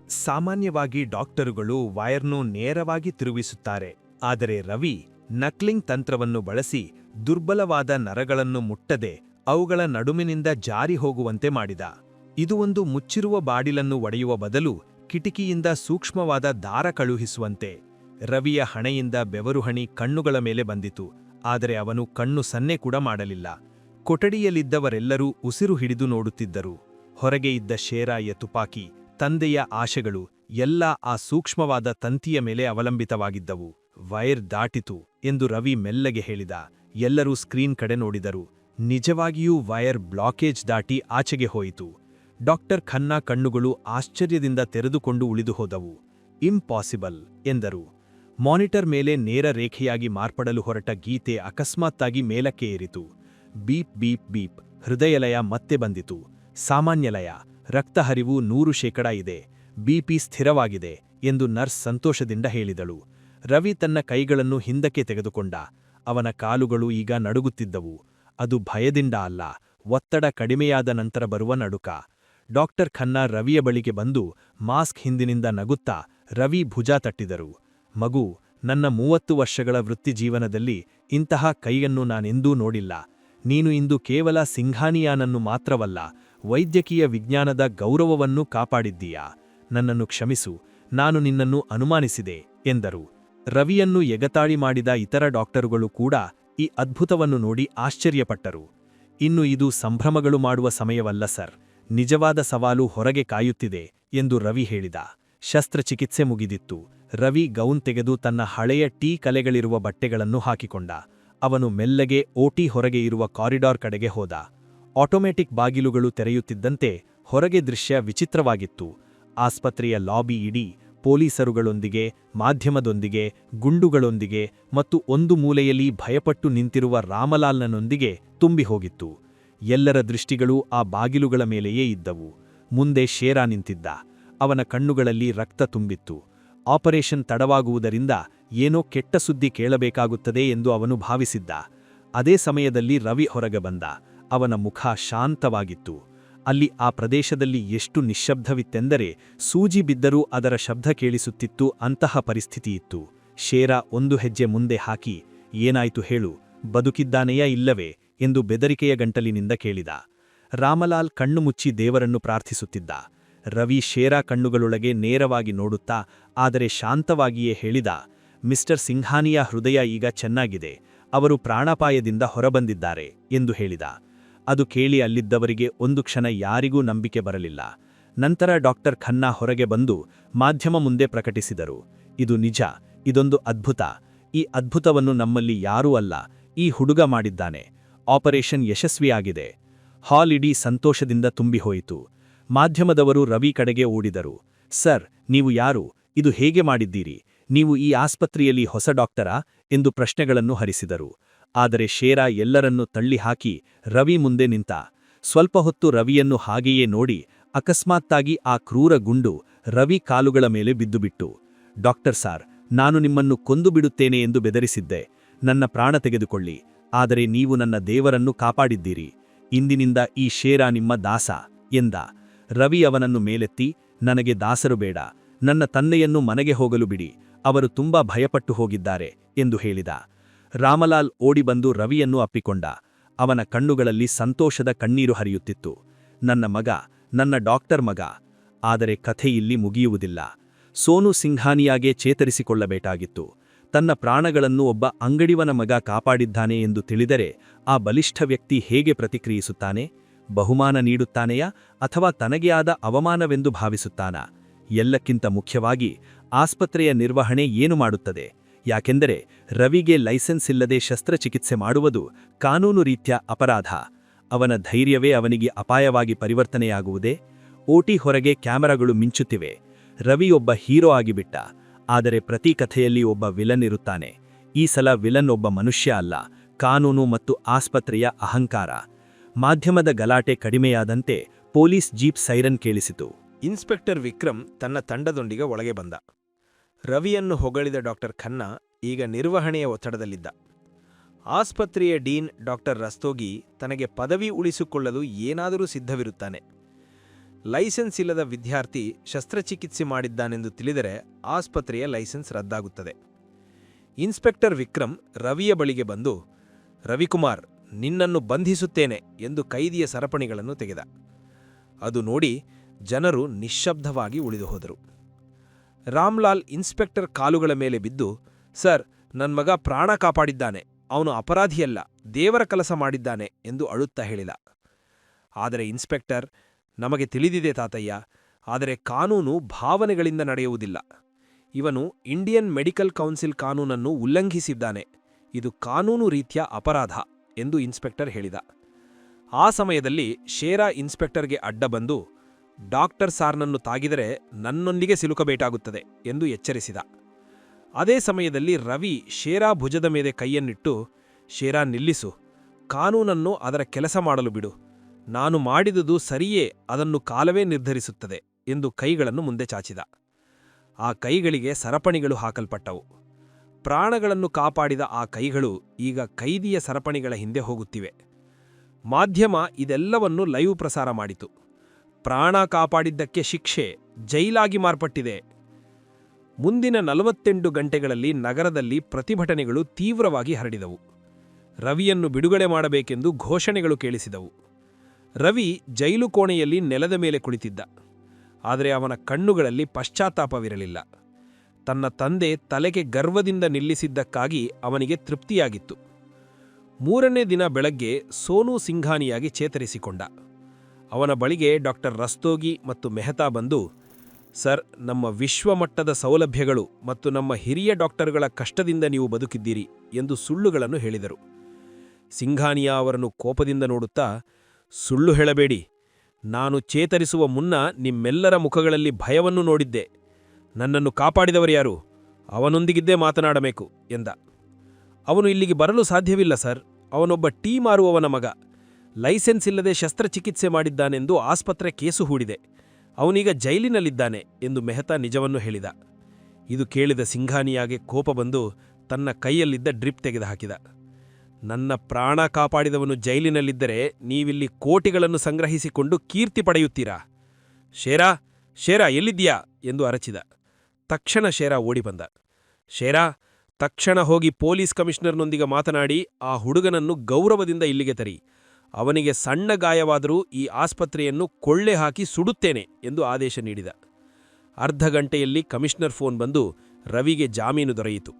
ಸಾಮಾನ್ಯವಾಗಿ ಡಾಕ್ಟರುಗಳು ವಯರ್ನು ನೇರವಾಗಿ ತಿರುಗಿಸುತ್ತಾರೆ. ಆದರೆ ರವಿ ನಕ್ಲಿಂಗ್ ತಂತ್ರವನ್ನು ಬಳಸಿ ದುರ್ಬಲವಾದ ನರಗಳನ್ನು ಮುಟ್ಟದೆ ಅವುಗಳ ನಡುಮಿನಿಂದ ಜಾರಿ ಹೋಗುವಂತೆ ಮಾಡಿದ. ಇದು ಒಂದು ಮುಚ್ಚಿರುವ ಬಾಡಿಲನ್ನು ಒಡೆಯುವ ಬದಲು ಕಿಟಿಕಿಯಿಂದ ಸೂಕ್ಷ್ಮವಾದ ದಾರ ಕಳುಹಿಸುವಂತೆ. ರವಿಯ ಹಣೆಯಿಂದ ಬೆವರುಹಣಿ ಕಣ್ಣುಗಳ ಮೇಲೆ ಬಂದಿತು, ಆದರೆ ಅವನು ಕಣ್ಣು ಸನ್ನೆ ಕೂಡ ಮಾಡಲಿಲ್ಲ. ಕೊಠಡಿಯಲ್ಲಿದ್ದವರೆಲ್ಲರೂ ಉಸಿರು ಹಿಡಿದು ನೋಡುತ್ತಿದ್ದರು. ಹೊರಗೆ ಇದ್ದ ಶೇರಾಯ ತುಪಾಕಿ, ತಂದೆಯ ಆಶೆಗಳು, ಎಲ್ಲ ಆ ಸೂಕ್ಷ್ಮವಾದ ತಂತಿಯ ಮೇಲೆ ಅವಲಂಬಿತವಾಗಿದ್ದವು. ವೈರ್ ದಾಟಿತು. ಎಂದು ರವಿ ಮೆಲ್ಲಗೆ ಹೇಳಿದ. ಎಲ್ಲರೂ ಸ್ಕ್ರೀನ್ ಕಡೆ ನೋಡಿದರು. ನಿಜವಾಗಿಯೂ ವೈರ್ ಬ್ಲಾಕೇಜ್ ದಾಟಿ ಆಚೆಗೆ ಹೋಯಿತು. ಡಾಕ್ಟರ್ ಖನ್ನಾ ಕಣ್ಣುಗಳು ಆಶ್ಚರ್ಯದಿಂದ ತೆರೆದುಕೊಂಡು ಉಳಿದು ಹೋದವು. ಇಂಪಾಸಿಬಲ್, ಎಂದರು. ಮಾನಿಟರ್ ಮೇಲೆ ನೇರ ರೇಖೆಯಾಗಿ ಮಾರ್ಪಡಲು ಹೊರಟ ಗೀತೆ ಅಕಸ್ಮಾತ್ತಾಗಿ ಮೇಲಕ್ಕೆ ಏರಿತು. ಬೀಪ್ ಬೀಪ್ ಬೀಪ್ ಹೃದಯಲಯ ಮತ್ತೆ ಬಂದಿತು. ಸಾಮಾನ್ಯಲಯ ರಕ್ತಹರಿವು ನೂರು ಶೇಕಡ ಇದೆ. ಬಿಪಿ ಸ್ಥಿರವಾಗಿದೆ ಎಂದು ನರ್ಸ್ ಸಂತೋಷದಿಂದ ಹೇಳಿದಳು. ರವಿ ತನ್ನ ಕೈಗಳನ್ನು ಹಿಂದಕ್ಕೆ ತೆಗೆದುಕೊಂಡ. ಅವನ ಕಾಲುಗಳು ಈಗ ನಡುಗುತ್ತಿದ್ದವು. ಅದು ಭಯದಿಂದ ಅಲ್ಲ, ಒತ್ತಡ ಕಡಿಮೆಯಾದ ನಂತರ ಬರುವ ನಡುಕ. ಡಾಕ್ಟರ್ ಖನ್ನಾ ರವಿಯ ಬಳಿಗೆ ಬಂದು ಮಾಸ್ಕ್ ಹಿಂದಿನಿಂದ ನಗುತ್ತಾ ರವಿ ಭುಜ ತಟ್ಟಿದರು. ಮಗು, ನನ್ನ ಮೂವತ್ತು ವರ್ಷಗಳ ವೃತ್ತಿಜೀವನದಲ್ಲಿ ಇಂತಹ ಕೈಯನ್ನು ನಾನೆಂದೂ ನೋಡಿಲ್ಲ. ನೀನು ಇಂದು ಕೇವಲ ಸಿಂಘಾನಿಯಾನನ್ನು ಮಾತ್ರವಲ್ಲ, ವೈದ್ಯಕೀಯ ವಿಜ್ಞಾನದ ಗೌರವವನ್ನು ಕಾಪಾಡಿದ್ದೀಯಾ. ನನ್ನನ್ನು ಕ್ಷಮಿಸು, ನಾನು ನಿನ್ನನ್ನು ಅನುಮಾನಿಸಿದೆ, ಎಂದರು. ರವಿಯನ್ನು ಎಗತಾಳಿ ಮಾಡಿದ ಇತರ ಡಾಕ್ಟರುಗಳು ಕೂಡ ಈ ಅದ್ಭುತವನ್ನು ನೋಡಿ ಆಶ್ಚರ್ಯಪಟ್ಟರು. ಇನ್ನು ಇದು ಸಂಭ್ರಮಗಳು ಮಾಡುವ ಸಮಯವಲ್ಲ ಸರ್. ನಿಜವಾದ ಸವಾಲು ಹೊರಗೆ ಕಾಯುತ್ತಿದೆ ಎಂದು ರವಿ ಹೇಳಿದ. ಶಸ್ತ್ರಚಿಕಿತ್ಸೆ ಮುಗಿದಿತ್ತು. ರವಿ ಗೌನ್ ತೆಗೆದು ತನ್ನ ಹಳೆಯ ಟೀ ಕಲೆಗಳಿರುವ ಬಟ್ಟೆಗಳನ್ನು ಹಾಕಿಕೊಂಡ. ಅವನು ಮೆಲ್ಲಗೆ ಓಟಿ ಹೊರಗೆ ಇರುವ ಕಾರಿಡಾರ್ ಕಡೆಗೆ ಹೋದ. ಆಟೋಮ್ಯಾಟಿಕ್ ಬಾಗಿಲುಗಳು ತೆರೆಯುತ್ತಿದ್ದಂತೆ ಹೊರಗೆ ದೃಶ್ಯ ವಿಚಿತ್ರವಾಗಿತ್ತು. ಆಸ್ಪತ್ರೆಯ ಲಾಬಿ ಇಡೀ ಪೊಲೀಸರುಗಳೊಂದಿಗೆ, ಮಾಧ್ಯಮದೊಂದಿಗೆ, ಗುಂಡುಗಳೊಂದಿಗೆ ಮತ್ತು ಒಂದು ಮೂಲೆಯಲ್ಲಿ ಭಯಪಟ್ಟು ನಿಂತಿರುವ ರಾಮಲಾಲ್ನನೊಂದಿಗೆ ತುಂಬಿಹೋಗಿತ್ತು. ಎಲ್ಲರ ದೃಷ್ಟಿಗಳು ಆ ಬಾಗಿಲುಗಳ ಮೇಲೆಯೇ ಇದ್ದವು. ಮುಂದೆ ಶೇರಾ ನಿಂತಿದ್ದ. ಅವನ ಕಣ್ಣುಗಳಲ್ಲಿ ರಕ್ತ ತುಂಬಿತ್ತು. ಆಪರೇಷನ್ ತಡವಾಗುವುದರಿಂದ ಏನೋ ಕೆಟ್ಟ ಸುದ್ದಿ ಕೇಳಬೇಕಾಗುತ್ತದೆ ಎಂದು ಅವನು ಭಾವಿಸಿದ್ದ. ಅದೇ ಸಮಯದಲ್ಲಿ ರವಿ ಹೊರಗೆ ಬಂದ. ಅವನ ಮುಖ ಶಾಂತವಾಗಿತ್ತು. ಅಲ್ಲಿ ಆ ಪ್ರದೇಶದಲ್ಲಿ ಎಷ್ಟು ನಿಶ್ಶಬ್ದವಿತ್ತೆಂದರೆ ಸೂಜಿ ಬಿದ್ದರೂ ಅದರ ಶಬ್ದ ಕೇಳಿಸುತ್ತಿತ್ತು ಅಂತಹ ಪರಿಸ್ಥಿತಿಯಿತ್ತು. ಶೇರ ಒಂದು ಹೆಜ್ಜೆ ಮುಂದೆ ಹಾಕಿ, ಏನಾಯ್ತು ಹೇಳು, ಬದುಕಿದ್ದಾನೆಯಾ ಇಲ್ಲವೇ ಎಂದು ಬೆದರಿಕೆಯ ಗಂಟಲಿನಿಂದ ಕೇಳಿದ. ರಾಮಲಾಲ್ ಕಣ್ಣು ಮುಚ್ಚಿ ದೇವರನ್ನು ಪ್ರಾರ್ಥಿಸುತ್ತಿದ್ದ. ರವಿ ಶೇರಾ ಕಣ್ಣುಗಳೊಳಗೆ ನೇರವಾಗಿ ನೋಡುತ್ತಾ, ಆದರೆ ಶಾಂತವಾಗಿಯೇ ಹೇಳಿದ, ಮಿಸ್ಟರ್ ಸಿಂಘಾನಿಯ ಹೃದಯ ಈಗ ಚೆನ್ನಾಗಿದೆ, ಅವರು ಪ್ರಾಣಾಪಾಯದಿಂದ ಹೊರಬಂದಿದ್ದಾರೆ ಎಂದು ಹೇಳಿದ. ಅದು ಕೇಳಿ ಅಲ್ಲಿದ್ದವರಿಗೆ ಒಂದು ಕ್ಷಣ ಯಾರಿಗೂ ನಂಬಿಕೆ ಬರಲಿಲ್ಲ. ನಂತರ ಡಾಕ್ಟರ್ ಖನ್ನಾ ಹೊರಗೆ ಬಂದು ಮಾಧ್ಯಮ ಮುಂದೆ ಪ್ರಕಟಿಸಿದರು. ಇದು ನಿಜ, ಇದೊಂದು ಅದ್ಭುತ. ಈ ಅದ್ಭುತವನ್ನು ನಮ್ಮಲ್ಲಿ ಯಾರೂ ಅಲ್ಲ, ಈ ಹುಡುಗ ಮಾಡಿದ್ದಾನೆ. ಆಪರೇಷನ್ ಯಶಸ್ವಿಯಾಗಿದೆ. ಹಾಲ್ ಇಡೀ ಸಂತೋಷದಿಂದ ತುಂಬಿಹೋಯಿತು ಮಾಧ್ಯಮದವರು ರವಿ ಕಡೆಗೆ ಓಡಿದರು. ಸರ್, ನೀವು ಯಾರು? ಇದು ಹೇಗೆ ಮಾಡಿದ್ದೀರಿ? ನೀವು ಈ ಆಸ್ಪತ್ರೆಯಲ್ಲಿ ಹೊಸ ಡಾಕ್ಟರಾ? ಎಂದು ಪ್ರಶ್ನೆಗಳನ್ನು ಹರಿಸಿದರು. ಆದರೆ ಶೇರ ಎಲ್ಲರನ್ನೂ ತಳ್ಳಿಹಾಕಿ ರವಿ ಮುಂದೆ ನಿಂತ. ಸ್ವಲ್ಪ ಹೊತ್ತು ರವಿಯನ್ನು ಹಾಗೆಯೇ ನೋಡಿ ಅಕಸ್ಮಾತ್ತಾಗಿ ಆ ಕ್ರೂರ ಗುಂಡು ರವಿ ಕಾಲುಗಳ ಮೇಲೆ ಬಿದ್ದುಬಿಟ್ಟು, ಡಾಕ್ಟರ್ ಸಾರ್, ನಾನು ನಿಮ್ಮನ್ನು ಕೊಂದು ಬಿಡುತ್ತೇನೆ ಎಂದು ಬೆದರಿಸಿದ್ದೆ. ನನ್ನ ಪ್ರಾಣ ತೆಗೆದುಕೊಳ್ಳಿ. ಆದರೆ ನೀವು ನನ್ನ ದೇವರನ್ನು ಕಾಪಾಡಿದ್ದೀರಿ. ಇಂದಿನಿಂದ ಈ ಶೇರ ನಿಮ್ಮ ದಾಸ ಎಂದ. ರವಿ ಅವನನ್ನು ಮೇಲೆತ್ತಿ, ನನಗೆ ದಾಸರು ಬೇಡ. ನನ್ನ ತಂದೆಯನ್ನು ಮನೆಗೆ ಹೋಗಲು ಬಿಡಿ. ಅವರು ತುಂಬಾ ಭಯಪಟ್ಟು ಹೋಗಿದ್ದಾರೆ ಎಂದು ಹೇಳಿದ. ರಾಮಲಾಲ್ ಓಡಿಬಂದು ರವಿಯನ್ನು ಅಪ್ಪಿಕೊಂಡ. ಅವನ ಕಣ್ಣುಗಳಲ್ಲಿ ಸಂತೋಷದ ಕಣ್ಣೀರು ಹರಿಯುತ್ತಿತ್ತು. ನನ್ನ ಮಗ, ನನ್ನ ಡಾಕ್ಟರ್ ಮಗ. ಆದರೆ ಕಥೆ ಇಲ್ಲಿ ಮುಗಿಯುವುದಿಲ್ಲ. ಸೋನು ಸಿಂಘಾನಿಯಾಗೆ ಚೇತರಿಸಿಕೊಳ್ಳಬೇಕಾಗಿತ್ತು. ತನ್ನ ಪ್ರಾಣಗಳನ್ನು ಒಬ್ಬ ಅಂಗಡಿವನ ಮಗ ಕಾಪಾಡಿದ್ದಾನೆ ಎಂದು ತಿಳಿದರೆ ಆ ಬಲಿಷ್ಠ ವ್ಯಕ್ತಿ ಹೇಗೆ ಪ್ರತಿಕ್ರಿಯಿಸುತ್ತಾನೆ? ಬಹುಮಾನ ನೀಡುತ್ತಾನೆಯಾ ಅಥವಾ ತನಗೆ ಆದ ಅವಮಾನವೆಂದು ಭಾವಿಸುತ್ತಾನಾ? ಎಲ್ಲಕ್ಕಿಂತ ಮುಖ್ಯವಾಗಿ ಆಸ್ಪತ್ರೆಯ ನಿರ್ವಹಣೆ ಏನು ಮಾಡುತ್ತದೆ? ಯಾಕೆಂದರೆ ರವಿಗೆ ಲೈಸೆನ್ಸ್ ಇಲ್ಲದೆ ಶಸ್ತ್ರಚಿಕಿತ್ಸೆ ಮಾಡುವುದು ಕಾನೂನು ರೀತ್ಯ ಅಪರಾಧ. ಅವನ ಧೈರ್ಯವೇ ಅವನಿಗೆ ಅಪಾಯವಾಗಿ ಪರಿವರ್ತನೆಯಾಗುವುದೇ. ಓಟಿ ಹೊರಗೆ ಕ್ಯಾಮೆರಾಗಳು ಮಿಂಚುತ್ತಿವೆ. ರವಿ ಒಬ್ಬ ಹೀರೋ ಆಗಿಬಿಟ್ಟ. ಆದರೆ ಪ್ರತಿ ಕಥೆಯಲ್ಲಿ ಒಬ್ಬ ವಿಲನ್ ಇರುತ್ತಾನೆ. ಈ ಸಲ ವಿಲನ್ ಒಬ್ಬ ಮನುಷ್ಯ ಅಲ್ಲ, ಕಾನೂನು ಮತ್ತು ಆಸ್ಪತ್ರೆಯ ಅಹಂಕಾರ. ಮಾಧ್ಯಮದ ಗಲಾಟೆ ಕಡಿಮೆಯಾದಂತೆ ಪೊಲೀಸ್ ಜೀಪ್ ಸೈರನ್ ಕೇಳಿಸಿತು. ಇನ್ಸ್ಪೆಕ್ಟರ್ ವಿಕ್ರಮ್ ತನ್ನ ತಂಡದೊಂದಿಗೆ ಒಳಗೆ ಬಂದ. ರವಿಯನ್ನು ಹೊಗಳಿದ ಡಾಕ್ಟರ್ ಖನ್ನಾ ಈಗ ನಿರ್ವಹಣೆಯ ಒತ್ತಡದಲ್ಲಿದ್ದ. ಆಸ್ಪತ್ರೆಯ ಡೀನ್ ಡಾಕ್ಟರ್ ರಸ್ತೋಗಿ ತನಗೆ ಪದವಿ ಉಳಿಸಿಕೊಳ್ಳಲು ಏನಾದರೂ ಸಿದ್ಧವಿರುತ್ತಾನೆ. ಲೈಸೆನ್ಸ್ ಇಲ್ಲದ ವಿದ್ಯಾರ್ಥಿ ಶಸ್ತ್ರಚಿಕಿತ್ಸೆ ಮಾಡಿದ್ದಾನೆಂದು ತಿಳಿದರೆ ಆಸ್ಪತ್ರೆಯ ಲೈಸೆನ್ಸ್ ರದ್ದಾಗುತ್ತದೆ. ಇನ್ಸ್ಪೆಕ್ಟರ್ ವಿಕ್ರಮ್ ರವಿಯ ಬಳಿಗೆ ಬಂದು, ರವಿಕುಮಾರ್, ನಿನ್ನನ್ನು ಬಂಧಿಸುತ್ತೇನೆ ಎಂದು ಕೈದಿಯ ಸರಪಣಿಗಳನ್ನು ತೆಗೆದ. ಅದು ನೋಡಿ ಜನರು ನಿಶ್ಶಬ್ದವಾಗಿ ಉಳಿದು ಹೋದರು ರಾಮ್ಲಾಲ್ ಇನ್ಸ್ಪೆಕ್ಟರ್ ಕಾಲುಗಳ ಮೇಲೆ ಬಿದ್ದು, ಸರ್, ನನ್ ಮಗ ಪ್ರಾಣ ಕಾಪಾಡಿದ್ದಾನೆ. ಅವನು ಅಪರಾಧಿಯಲ್ಲ, ದೇವರ ಕೆಲಸ ಮಾಡಿದ್ದಾನೆ ಎಂದು ಅಳುತ್ತಾ ಹೇಳಿದ. ಆದರೆ ಇನ್ಸ್ಪೆಕ್ಟರ್, ನಮಗೆ ತಿಳಿದಿದೆ ತಾತಯ್ಯ, ಆದರೆ ಕಾನೂನು ಭಾವನೆಗಳಿಂದ ನಡೆಯುವುದಿಲ್ಲ. ಇವನು ಇಂಡಿಯನ್ ಮೆಡಿಕಲ್ ಕೌನ್ಸಿಲ್ ಕಾನೂನನ್ನು ಉಲ್ಲಂಘಿಸಿದ್ದಾನೆ. ಇದು ಕಾನೂನು ರೀತಿಯ ಅಪರಾಧ ಎಂದು ಇನ್ಸ್ಪೆಕ್ಟರ್ ಹೇಳಿದ. ಆ ಸಮಯದಲ್ಲಿ ಶೇರಾ ಇನ್ಸ್ಪೆಕ್ಟರ್ಗೆ ಅಡ್ಡ ಬಂದು ಡಾಕ್ಟರ್ ಸಾರ್ನನ್ನು ತಾಗಿದರೆ ನನ್ನೊಂದಿಗೆ ಸಿಲುಕಬೇಕಾಗುತ್ತದೆ ಎಂದು ಎಚ್ಚರಿಸಿದ. ಅದೇ ಸಮಯದಲ್ಲಿ ರವಿ ಶೇರಾ ಭುಜದ ಮೇಲೆ ಕೈಯನ್ನಿಟ್ಟು, ಶೇರಾ ನಿಲ್ಲಿಸು, ಕಾನೂನನ್ನು ಅದರ ಕೆಲಸ ಮಾಡಲು ಬಿಡು. ನಾನು ಮಾಡಿದುದು ಸರಿಯೇ, ಅದನ್ನು ಕಾಲವೇ ನಿರ್ಧರಿಸುತ್ತದೆ ಎಂದು ಕೈಗಳನ್ನು ಮುಂದೆ ಚಾಚಿದ. ಆ ಕೈಗಳಿಗೆ ಸರಪಣಿಗಳು ಹಾಕಲ್ಪಟ್ಟವು. ಪ್ರಾಣಗಳನ್ನು ಕಾಪಾಡಿದ ಆ ಕೈಗಳು ಈಗ ಕೈದಿಯ ಸರಪಣಿಗಳ ಹಿಂದೆ ಹೋಗುತ್ತಿವೆ. ಮಾಧ್ಯಮ ಇದೆಲ್ಲವನ್ನು ಲೈವ್ ಪ್ರಸಾರ ಮಾಡಿತು. ಪ್ರಾಣ ಕಾಪಾಡಿದ್ದಕ್ಕೆ ಶಿಕ್ಷೆ ಜೈಲಾಗಿ ಮಾರ್ಪಟ್ಟಿದೆ. ಮುಂದಿನ ನಲವತ್ತೆಂಟು ಗಂಟೆಗಳಲ್ಲಿ ನಗರದಲ್ಲಿ ಪ್ರತಿಭಟನೆಗಳು ತೀವ್ರವಾಗಿ ಹರಡಿದವು. ರವಿಯನ್ನು ಬಿಡುಗಡೆ ಮಾಡಬೇಕೆಂದು ಘೋಷಣೆಗಳು ಕೇಳಿಸಿದವು. ರವಿ ಜೈಲು ಕೋಣೆಯಲ್ಲಿ ನೆಲದ ಮೇಲೆ ಕುಳಿತಿದ್ದ. ಆದರೆ ಅವನ ಕಣ್ಣುಗಳಲ್ಲಿ ಪಶ್ಚಾತ್ತಾಪವಿರಲಿಲ್ಲ. ತನ್ನ ತಂದೆ ತಲೆಗೆ ಗರ್ವದಿಂದ ನಿಲ್ಲಿಸಿದ್ದಕ್ಕಾಗಿ ಅವನಿಗೆ ತೃಪ್ತಿಯಾಗಿತ್ತು. ಮೂರನೇ ದಿನ ಬೆಳಗ್ಗೆ ಸೋನು ಸಿಂಘಾನಿಯಾಗಿ ಚೇತರಿಸಿಕೊಂಡ. ಅವನ ಬಳಿಗೆ ಡಾಕ್ಟರ್ ರಸ್ತೋಗಿ ಮತ್ತು ಮೆಹತಾ ಬಂದು, ಸರ್, ನಮ್ಮ ವಿಶ್ವಮಟ್ಟದ ಸೌಲಭ್ಯಗಳು ಮತ್ತು ನಮ್ಮ ಹಿರಿಯ ಡಾಕ್ಟರ್ಗಳ ಕಷ್ಟದಿಂದ ನೀವು ಬದುಕಿದ್ದೀರಿ ಎಂದು ಸುಳ್ಳುಗಳನ್ನು ಹೇಳಿದರು. ಸಿಂಘಾನಿಯಾ ಅವರನ್ನು ಕೋಪದಿಂದ ನೋಡುತ್ತಾ, ಸುಳ್ಳು ಹೇಳಬೇಡಿ. ನಾನು ಚೇತರಿಸುವ ಮುನ್ನ ನಿಮ್ಮೆಲ್ಲರ ಮುಖಗಳಲ್ಲಿ ಭಯವನ್ನು ನೋಡಿದ್ದೆ. ನನ್ನನ್ನು ಕಾಪಾಡಿದವರು ಯಾರು? ಅವನೊಂದಿಗಿದ್ದೇ ಮಾತನಾಡಬೇಕು ಎಂದ. ಅವನು ಇಲ್ಲಿಗೆ ಬರಲು ಸಾಧ್ಯವಿಲ್ಲ, ಸರ್. ಅವನೊಬ್ಬ ಟೀ ಮಾರುವವನ ಮಗ. ಲೈಸೆನ್ಸ್ ಇಲ್ಲದೆ ಶಸ್ತ್ರಚಿಕಿತ್ಸೆ ಮಾಡಿದ್ದಾನೆಂದು ಆಸ್ಪತ್ರೆ ಕೇಸು ಹೂಡಿದೆ. ಅವನೀಗ ಜೈಲಿನಲ್ಲಿದ್ದಾನೆ ಎಂದು ಮೆಹತಾ ನಿಜವನ್ನು ಹೇಳಿದ. ಇದು ಕೇಳಿದ ಸಿಂಘಾನಿಯಾಗೆ ಕೋಪ ಬಂದು ತನ್ನ ಕೈಯಲ್ಲಿದ್ದ ಡ್ರಿಪ್ ತೆಗೆದುಹಾಕಿದ. ನನ್ನ ಪ್ರಾಣ ಕಾಪಾಡಿದವನು ಜೈಲಿನಲ್ಲಿದ್ದರೆ ನೀವಿಲ್ಲಿ ಕೋಟಿಗಳನ್ನು ಸಂಗ್ರಹಿಸಿಕೊಂಡು ಕೀರ್ತಿ ಪಡೆಯುತ್ತೀರಾ? ಶೇರಾ ಶೇರಾ, ಎಲ್ಲಿದ್ದೀಯಾ? ಎಂದು ಅರಚಿದ. ತಕ್ಷಣ ಶೇರಾ ಓಡಿಬಂದ ಶೇರಾ, ತಕ್ಷಣ ಹೋಗಿ ಪೊಲೀಸ್ ಕಮಿಷನರ್ನೊಂದಿಗೆ ಮಾತನಾಡಿ ಆ ಹುಡುಗನನ್ನು ಗೌರವದಿಂದ ಇಲ್ಲಿಗೆ ತರಿ. ಅವನಿಗೆ ಸಣ್ಣ ಗಾಯವಾದರೂ ಈ ಆಸ್ಪತ್ರೆಯನ್ನು ಕೊಳ್ಳೆ ಹಾಕಿ ಸುಡುತ್ತೇನೆ ಎಂದು ಆದೇಶ ನೀಡಿದ. ಅರ್ಧ ಗಂಟೆಯಲ್ಲಿ ಕಮಿಷನರ್ ಫೋನ್ ಬಂದು ರವಿಗೆ ಜಾಮೀನು ದೊರೆಯಿತು.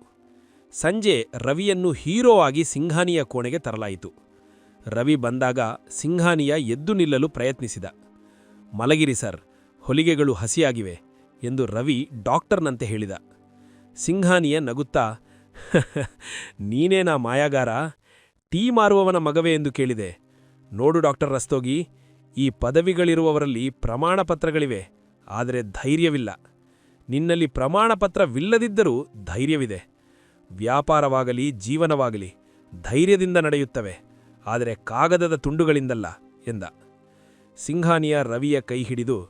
ಸಂಜೆ ರವಿಯನ್ನು ಹೀರೋ ಆಗಿ ಸಿಂಘಾನಿಯ ಕೋಣೆಗೆ ತರಲಾಯಿತು. ರವಿ ಬಂದಾಗ ಸಿಂಘಾನಿಯ ಎದ್ದು ನಿಲ್ಲಲು ಪ್ರಯತ್ನಿಸಿದ. ಮಲಗಿರಿ ಸರ್, ಹೊಲಿಗೆಗಳು ಹಸಿಯಾಗಿವೆ ಎಂದು ರವಿ ಡಾಕ್ಟರ್ನಂತೆ ಹೇಳಿದ. ಸಿಂಘಾನಿಯ ನಗುತ್ತಾ ನೀನೇನಾ ಮಾಯಾಗಾರ? ಟೀ ಮಾರುವವನ ಮಗವೇ ಎಂದು ಕೇಳಿದೆ. ನೋಡು ಡಾಕ್ಟರ್ ರಸ್ತೋಗಿ, ಈ ಪದವಿಗಳಿರುವವರಲ್ಲಿ ಪ್ರಮಾಣಪತ್ರಗಳಿವೆ, ಆದರೆ ಧೈರ್ಯವಿಲ್ಲ. ನಿನ್ನಲ್ಲಿ ಪ್ರಮಾಣಪತ್ರವಿಲ್ಲದಿದ್ದರೂ ಧೈರ್ಯವಿದೆ. ವ್ಯಾಪಾರವಾಗಲಿ, ಜೀವನವಾಗಲಿ, ಧೈರ್ಯದಿಂದ ನಡೆಯುತ್ತವೆ, ಆದರೆ ಕಾಗದದ ತುಂಡುಗಳಿಂದಲ್ಲ ಎಂದ. ಸಿಂಘಾನಿಯ ರವಿಯ ಕೈ ಹಿಡಿದು,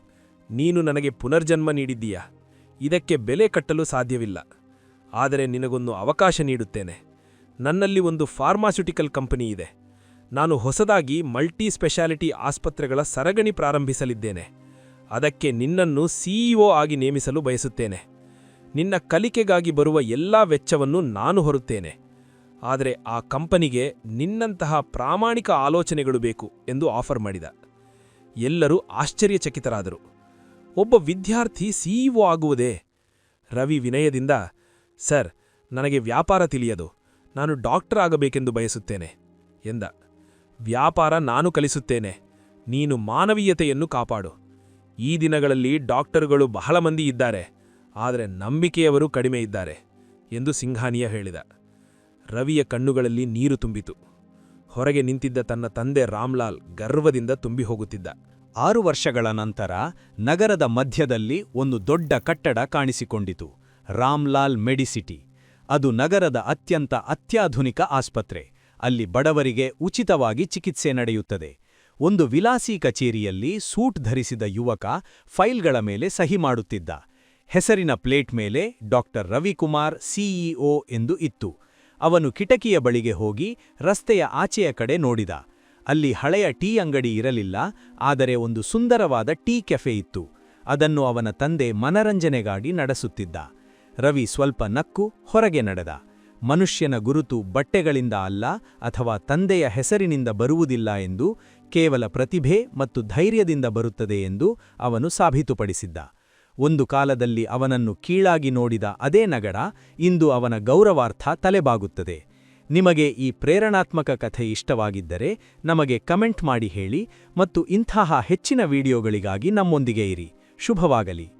ನೀನು ನನಗೆ ಪುನರ್ಜನ್ಮ ನೀಡಿದ್ದೀಯ? ಇದಕ್ಕೆ ಬೆಲೆ ಕಟ್ಟಲು ಸಾಧ್ಯವಿಲ್ಲ. ಆದರೆ ನಿನಗೊಂದು ಅವಕಾಶ ನೀಡುತ್ತೇನೆ. ನನ್ನಲ್ಲಿ ಒಂದು ಫಾರ್ಮಾಸ್ಯುಟಿಕಲ್ ಕಂಪನಿ ಇದೆ ನಾನು ಹೊಸದಾಗಿ ಮಲ್ಟಿ ಸ್ಪೆಷಾಲಿಟಿ ಆಸ್ಪತ್ರೆಗಳ ಸರಗಣಿ ಪ್ರಾರಂಭಿಸಲಿದ್ದೇನೆ. ಅದಕ್ಕೆ ನಿನ್ನನ್ನು ಸಿಇಒ ಆಗಿ ನೇಮಿಸಲು ಬಯಸುತ್ತೇನೆ. ನಿನ್ನ ಕಲಿಕೆಗಾಗಿ ಬರುವ ಎಲ್ಲಾ ವೆಚ್ಚವನ್ನು ನಾನು ಹೊರುತ್ತೇನೆ. ಆದರೆ ಆ ಕಂಪನಿಗೆ ನಿನ್ನಂತಹ ಪ್ರಾಮಾಣಿಕ ಆಲೋಚನೆಗಳು ಬೇಕು ಎಂದು ಆಫರ್ ಮಾಡಿದ. ಎಲ್ಲರೂ ಆಶ್ಚರ್ಯಚಕಿತರಾದರು. ಒಬ್ಬ ವಿದ್ಯಾರ್ಥಿ ಸಿಇಒ ಆಗುವುದೇ? ರವಿ ವಿನಯದಿಂದ, ಸರ್, ನನಗೆ ವ್ಯಾಪಾರ ತಿಳಿಯದು. ನಾನು ಡಾಕ್ಟರ್ ಆಗಬೇಕೆಂದು ಬಯಸುತ್ತೇನೆ, ಎಂದ. ವ್ಯಾಪಾರ ನಾನು ಕಲಿಸುತ್ತೇನೆ. ನೀನು ಮಾನವೀಯತೆಯನ್ನು ಕಾಪಾಡು. ಈ ದಿನಗಳಲ್ಲಿ ಡಾಕ್ಟರುಗಳು ಬಹಳ ಮಂದಿ ಇದ್ದಾರೆ. ಆದರೆ ನಂಬಿಕೆಯವರು ಕಡಿಮೆ ಇದ್ದಾರೆ, ಎಂದು ಸಿಂಘಾನಿಯ ಹೇಳಿದ. ರವಿಯ ಕಣ್ಣುಗಳಲ್ಲಿ ನೀರು ತುಂಬಿತು. ಹೊರಗೆ ನಿಂತಿದ್ದ ತನ್ನ ತಂದೆ ರಾಮ್ಲಾಲ್ ಗರ್ವದಿಂದ ತುಂಬಿ ಹೋಗುತ್ತಿದ್ದ ಆರು ವರ್ಷಗಳ ನಂತರ ನಗರದ ಮಧ್ಯದಲ್ಲಿ ಒಂದು ದೊಡ್ಡ ಕಟ್ಟಡ ಕಾಣಿಸಿಕೊಂಡಿತು, ರಾಮ್ಲಾಲ್ ಮೆಡಿಸಿಟಿ. ಅದು ನಗರದ ಅತ್ಯಂತ ಅತ್ಯಾಧುನಿಕ ಆಸ್ಪತ್ರೆ. ಅಲ್ಲಿ ಬಡವರಿಗೆ ಉಚಿತವಾಗಿ ಚಿಕಿತ್ಸೆ ನಡೆಯುತ್ತದೆ. ಒಂದು ವಿಲಾಸಿ ಕಚೇರಿಯಲ್ಲಿ ಸೂಟ್ ಧರಿಸಿದ ಯುವಕ ಫೈಲ್ಗಳ ಮೇಲೆ ಸಹಿ ಮಾಡುತ್ತಿದ್ದ. ಹೆಸರಿನ ಪ್ಲೇಟ್ ಮೇಲೆ ಡಾಕ್ಟರ್ ರವಿಕುಮಾರ್ ಸಿಇಒ ಎಂದು ಇತ್ತು. ಅವನು ಕಿಟಕಿಯ ಬಳಿಗೆ ಹೋಗಿ ರಸ್ತೆಯ ಆಚೆಯ ಕಡೆ ನೋಡಿದ. ಅಲ್ಲಿ ಹಳೆಯ ಟೀ ಅಂಗಡಿ ಇರಲಿಲ್ಲ, ಆದರೆ ಒಂದು ಸುಂದರವಾದ ಟೀ ಕೆಫೆ ಇತ್ತು. ಅದನ್ನು ಅವನ ತಂದೆ ಮನರಂಜನೆಗಾಗಿ ನಡೆಸುತ್ತಿದ್ದ. ರವಿ ಸ್ವಲ್ಪ ನಕ್ಕು ಹೊರಗೆ ನಡೆದ. ಮನುಷ್ಯನ ಗುರುತು ಬಟ್ಟೆಗಳಿಂದ ಅಲ್ಲ ಅಥವಾ ತಂದೆಯ ಹೆಸರಿನಿಂದ ಬರುವುದಿಲ್ಲ ಎಂದು, ಕೇವಲ ಪ್ರತಿಭೆ ಮತ್ತು ಧೈರ್ಯದಿಂದ ಬರುತ್ತದೆ ಎಂದು ಅವನು ಸಾಬೀತುಪಡಿಸಿದ್ದ. ಒಂದು ಕಾಲದಲ್ಲಿ ಅವನನ್ನು ಕೀಳಾಗಿ ನೋಡಿದ ಅದೇ ನಗರ ಇಂದು ಅವನ ಗೌರವಾರ್ಥ ತಲೆಬಾಗುತ್ತದೆ. ನಿಮಗೆ ಈ ಪ್ರೇರಣಾತ್ಮಕ ಕಥೆ ಇಷ್ಟವಾಗಿದ್ದರೆ ನಮಗೆ ಕಮೆಂಟ್ ಮಾಡಿ ಹೇಳಿ ಮತ್ತು ಇಂತಹ ಹೆಚ್ಚಿನ ವಿಡಿಯೋಗಳಿಗಾಗಿ ನಮ್ಮೊಂದಿಗೆ ಇರಿ. ಶುಭವಾಗಲಿ.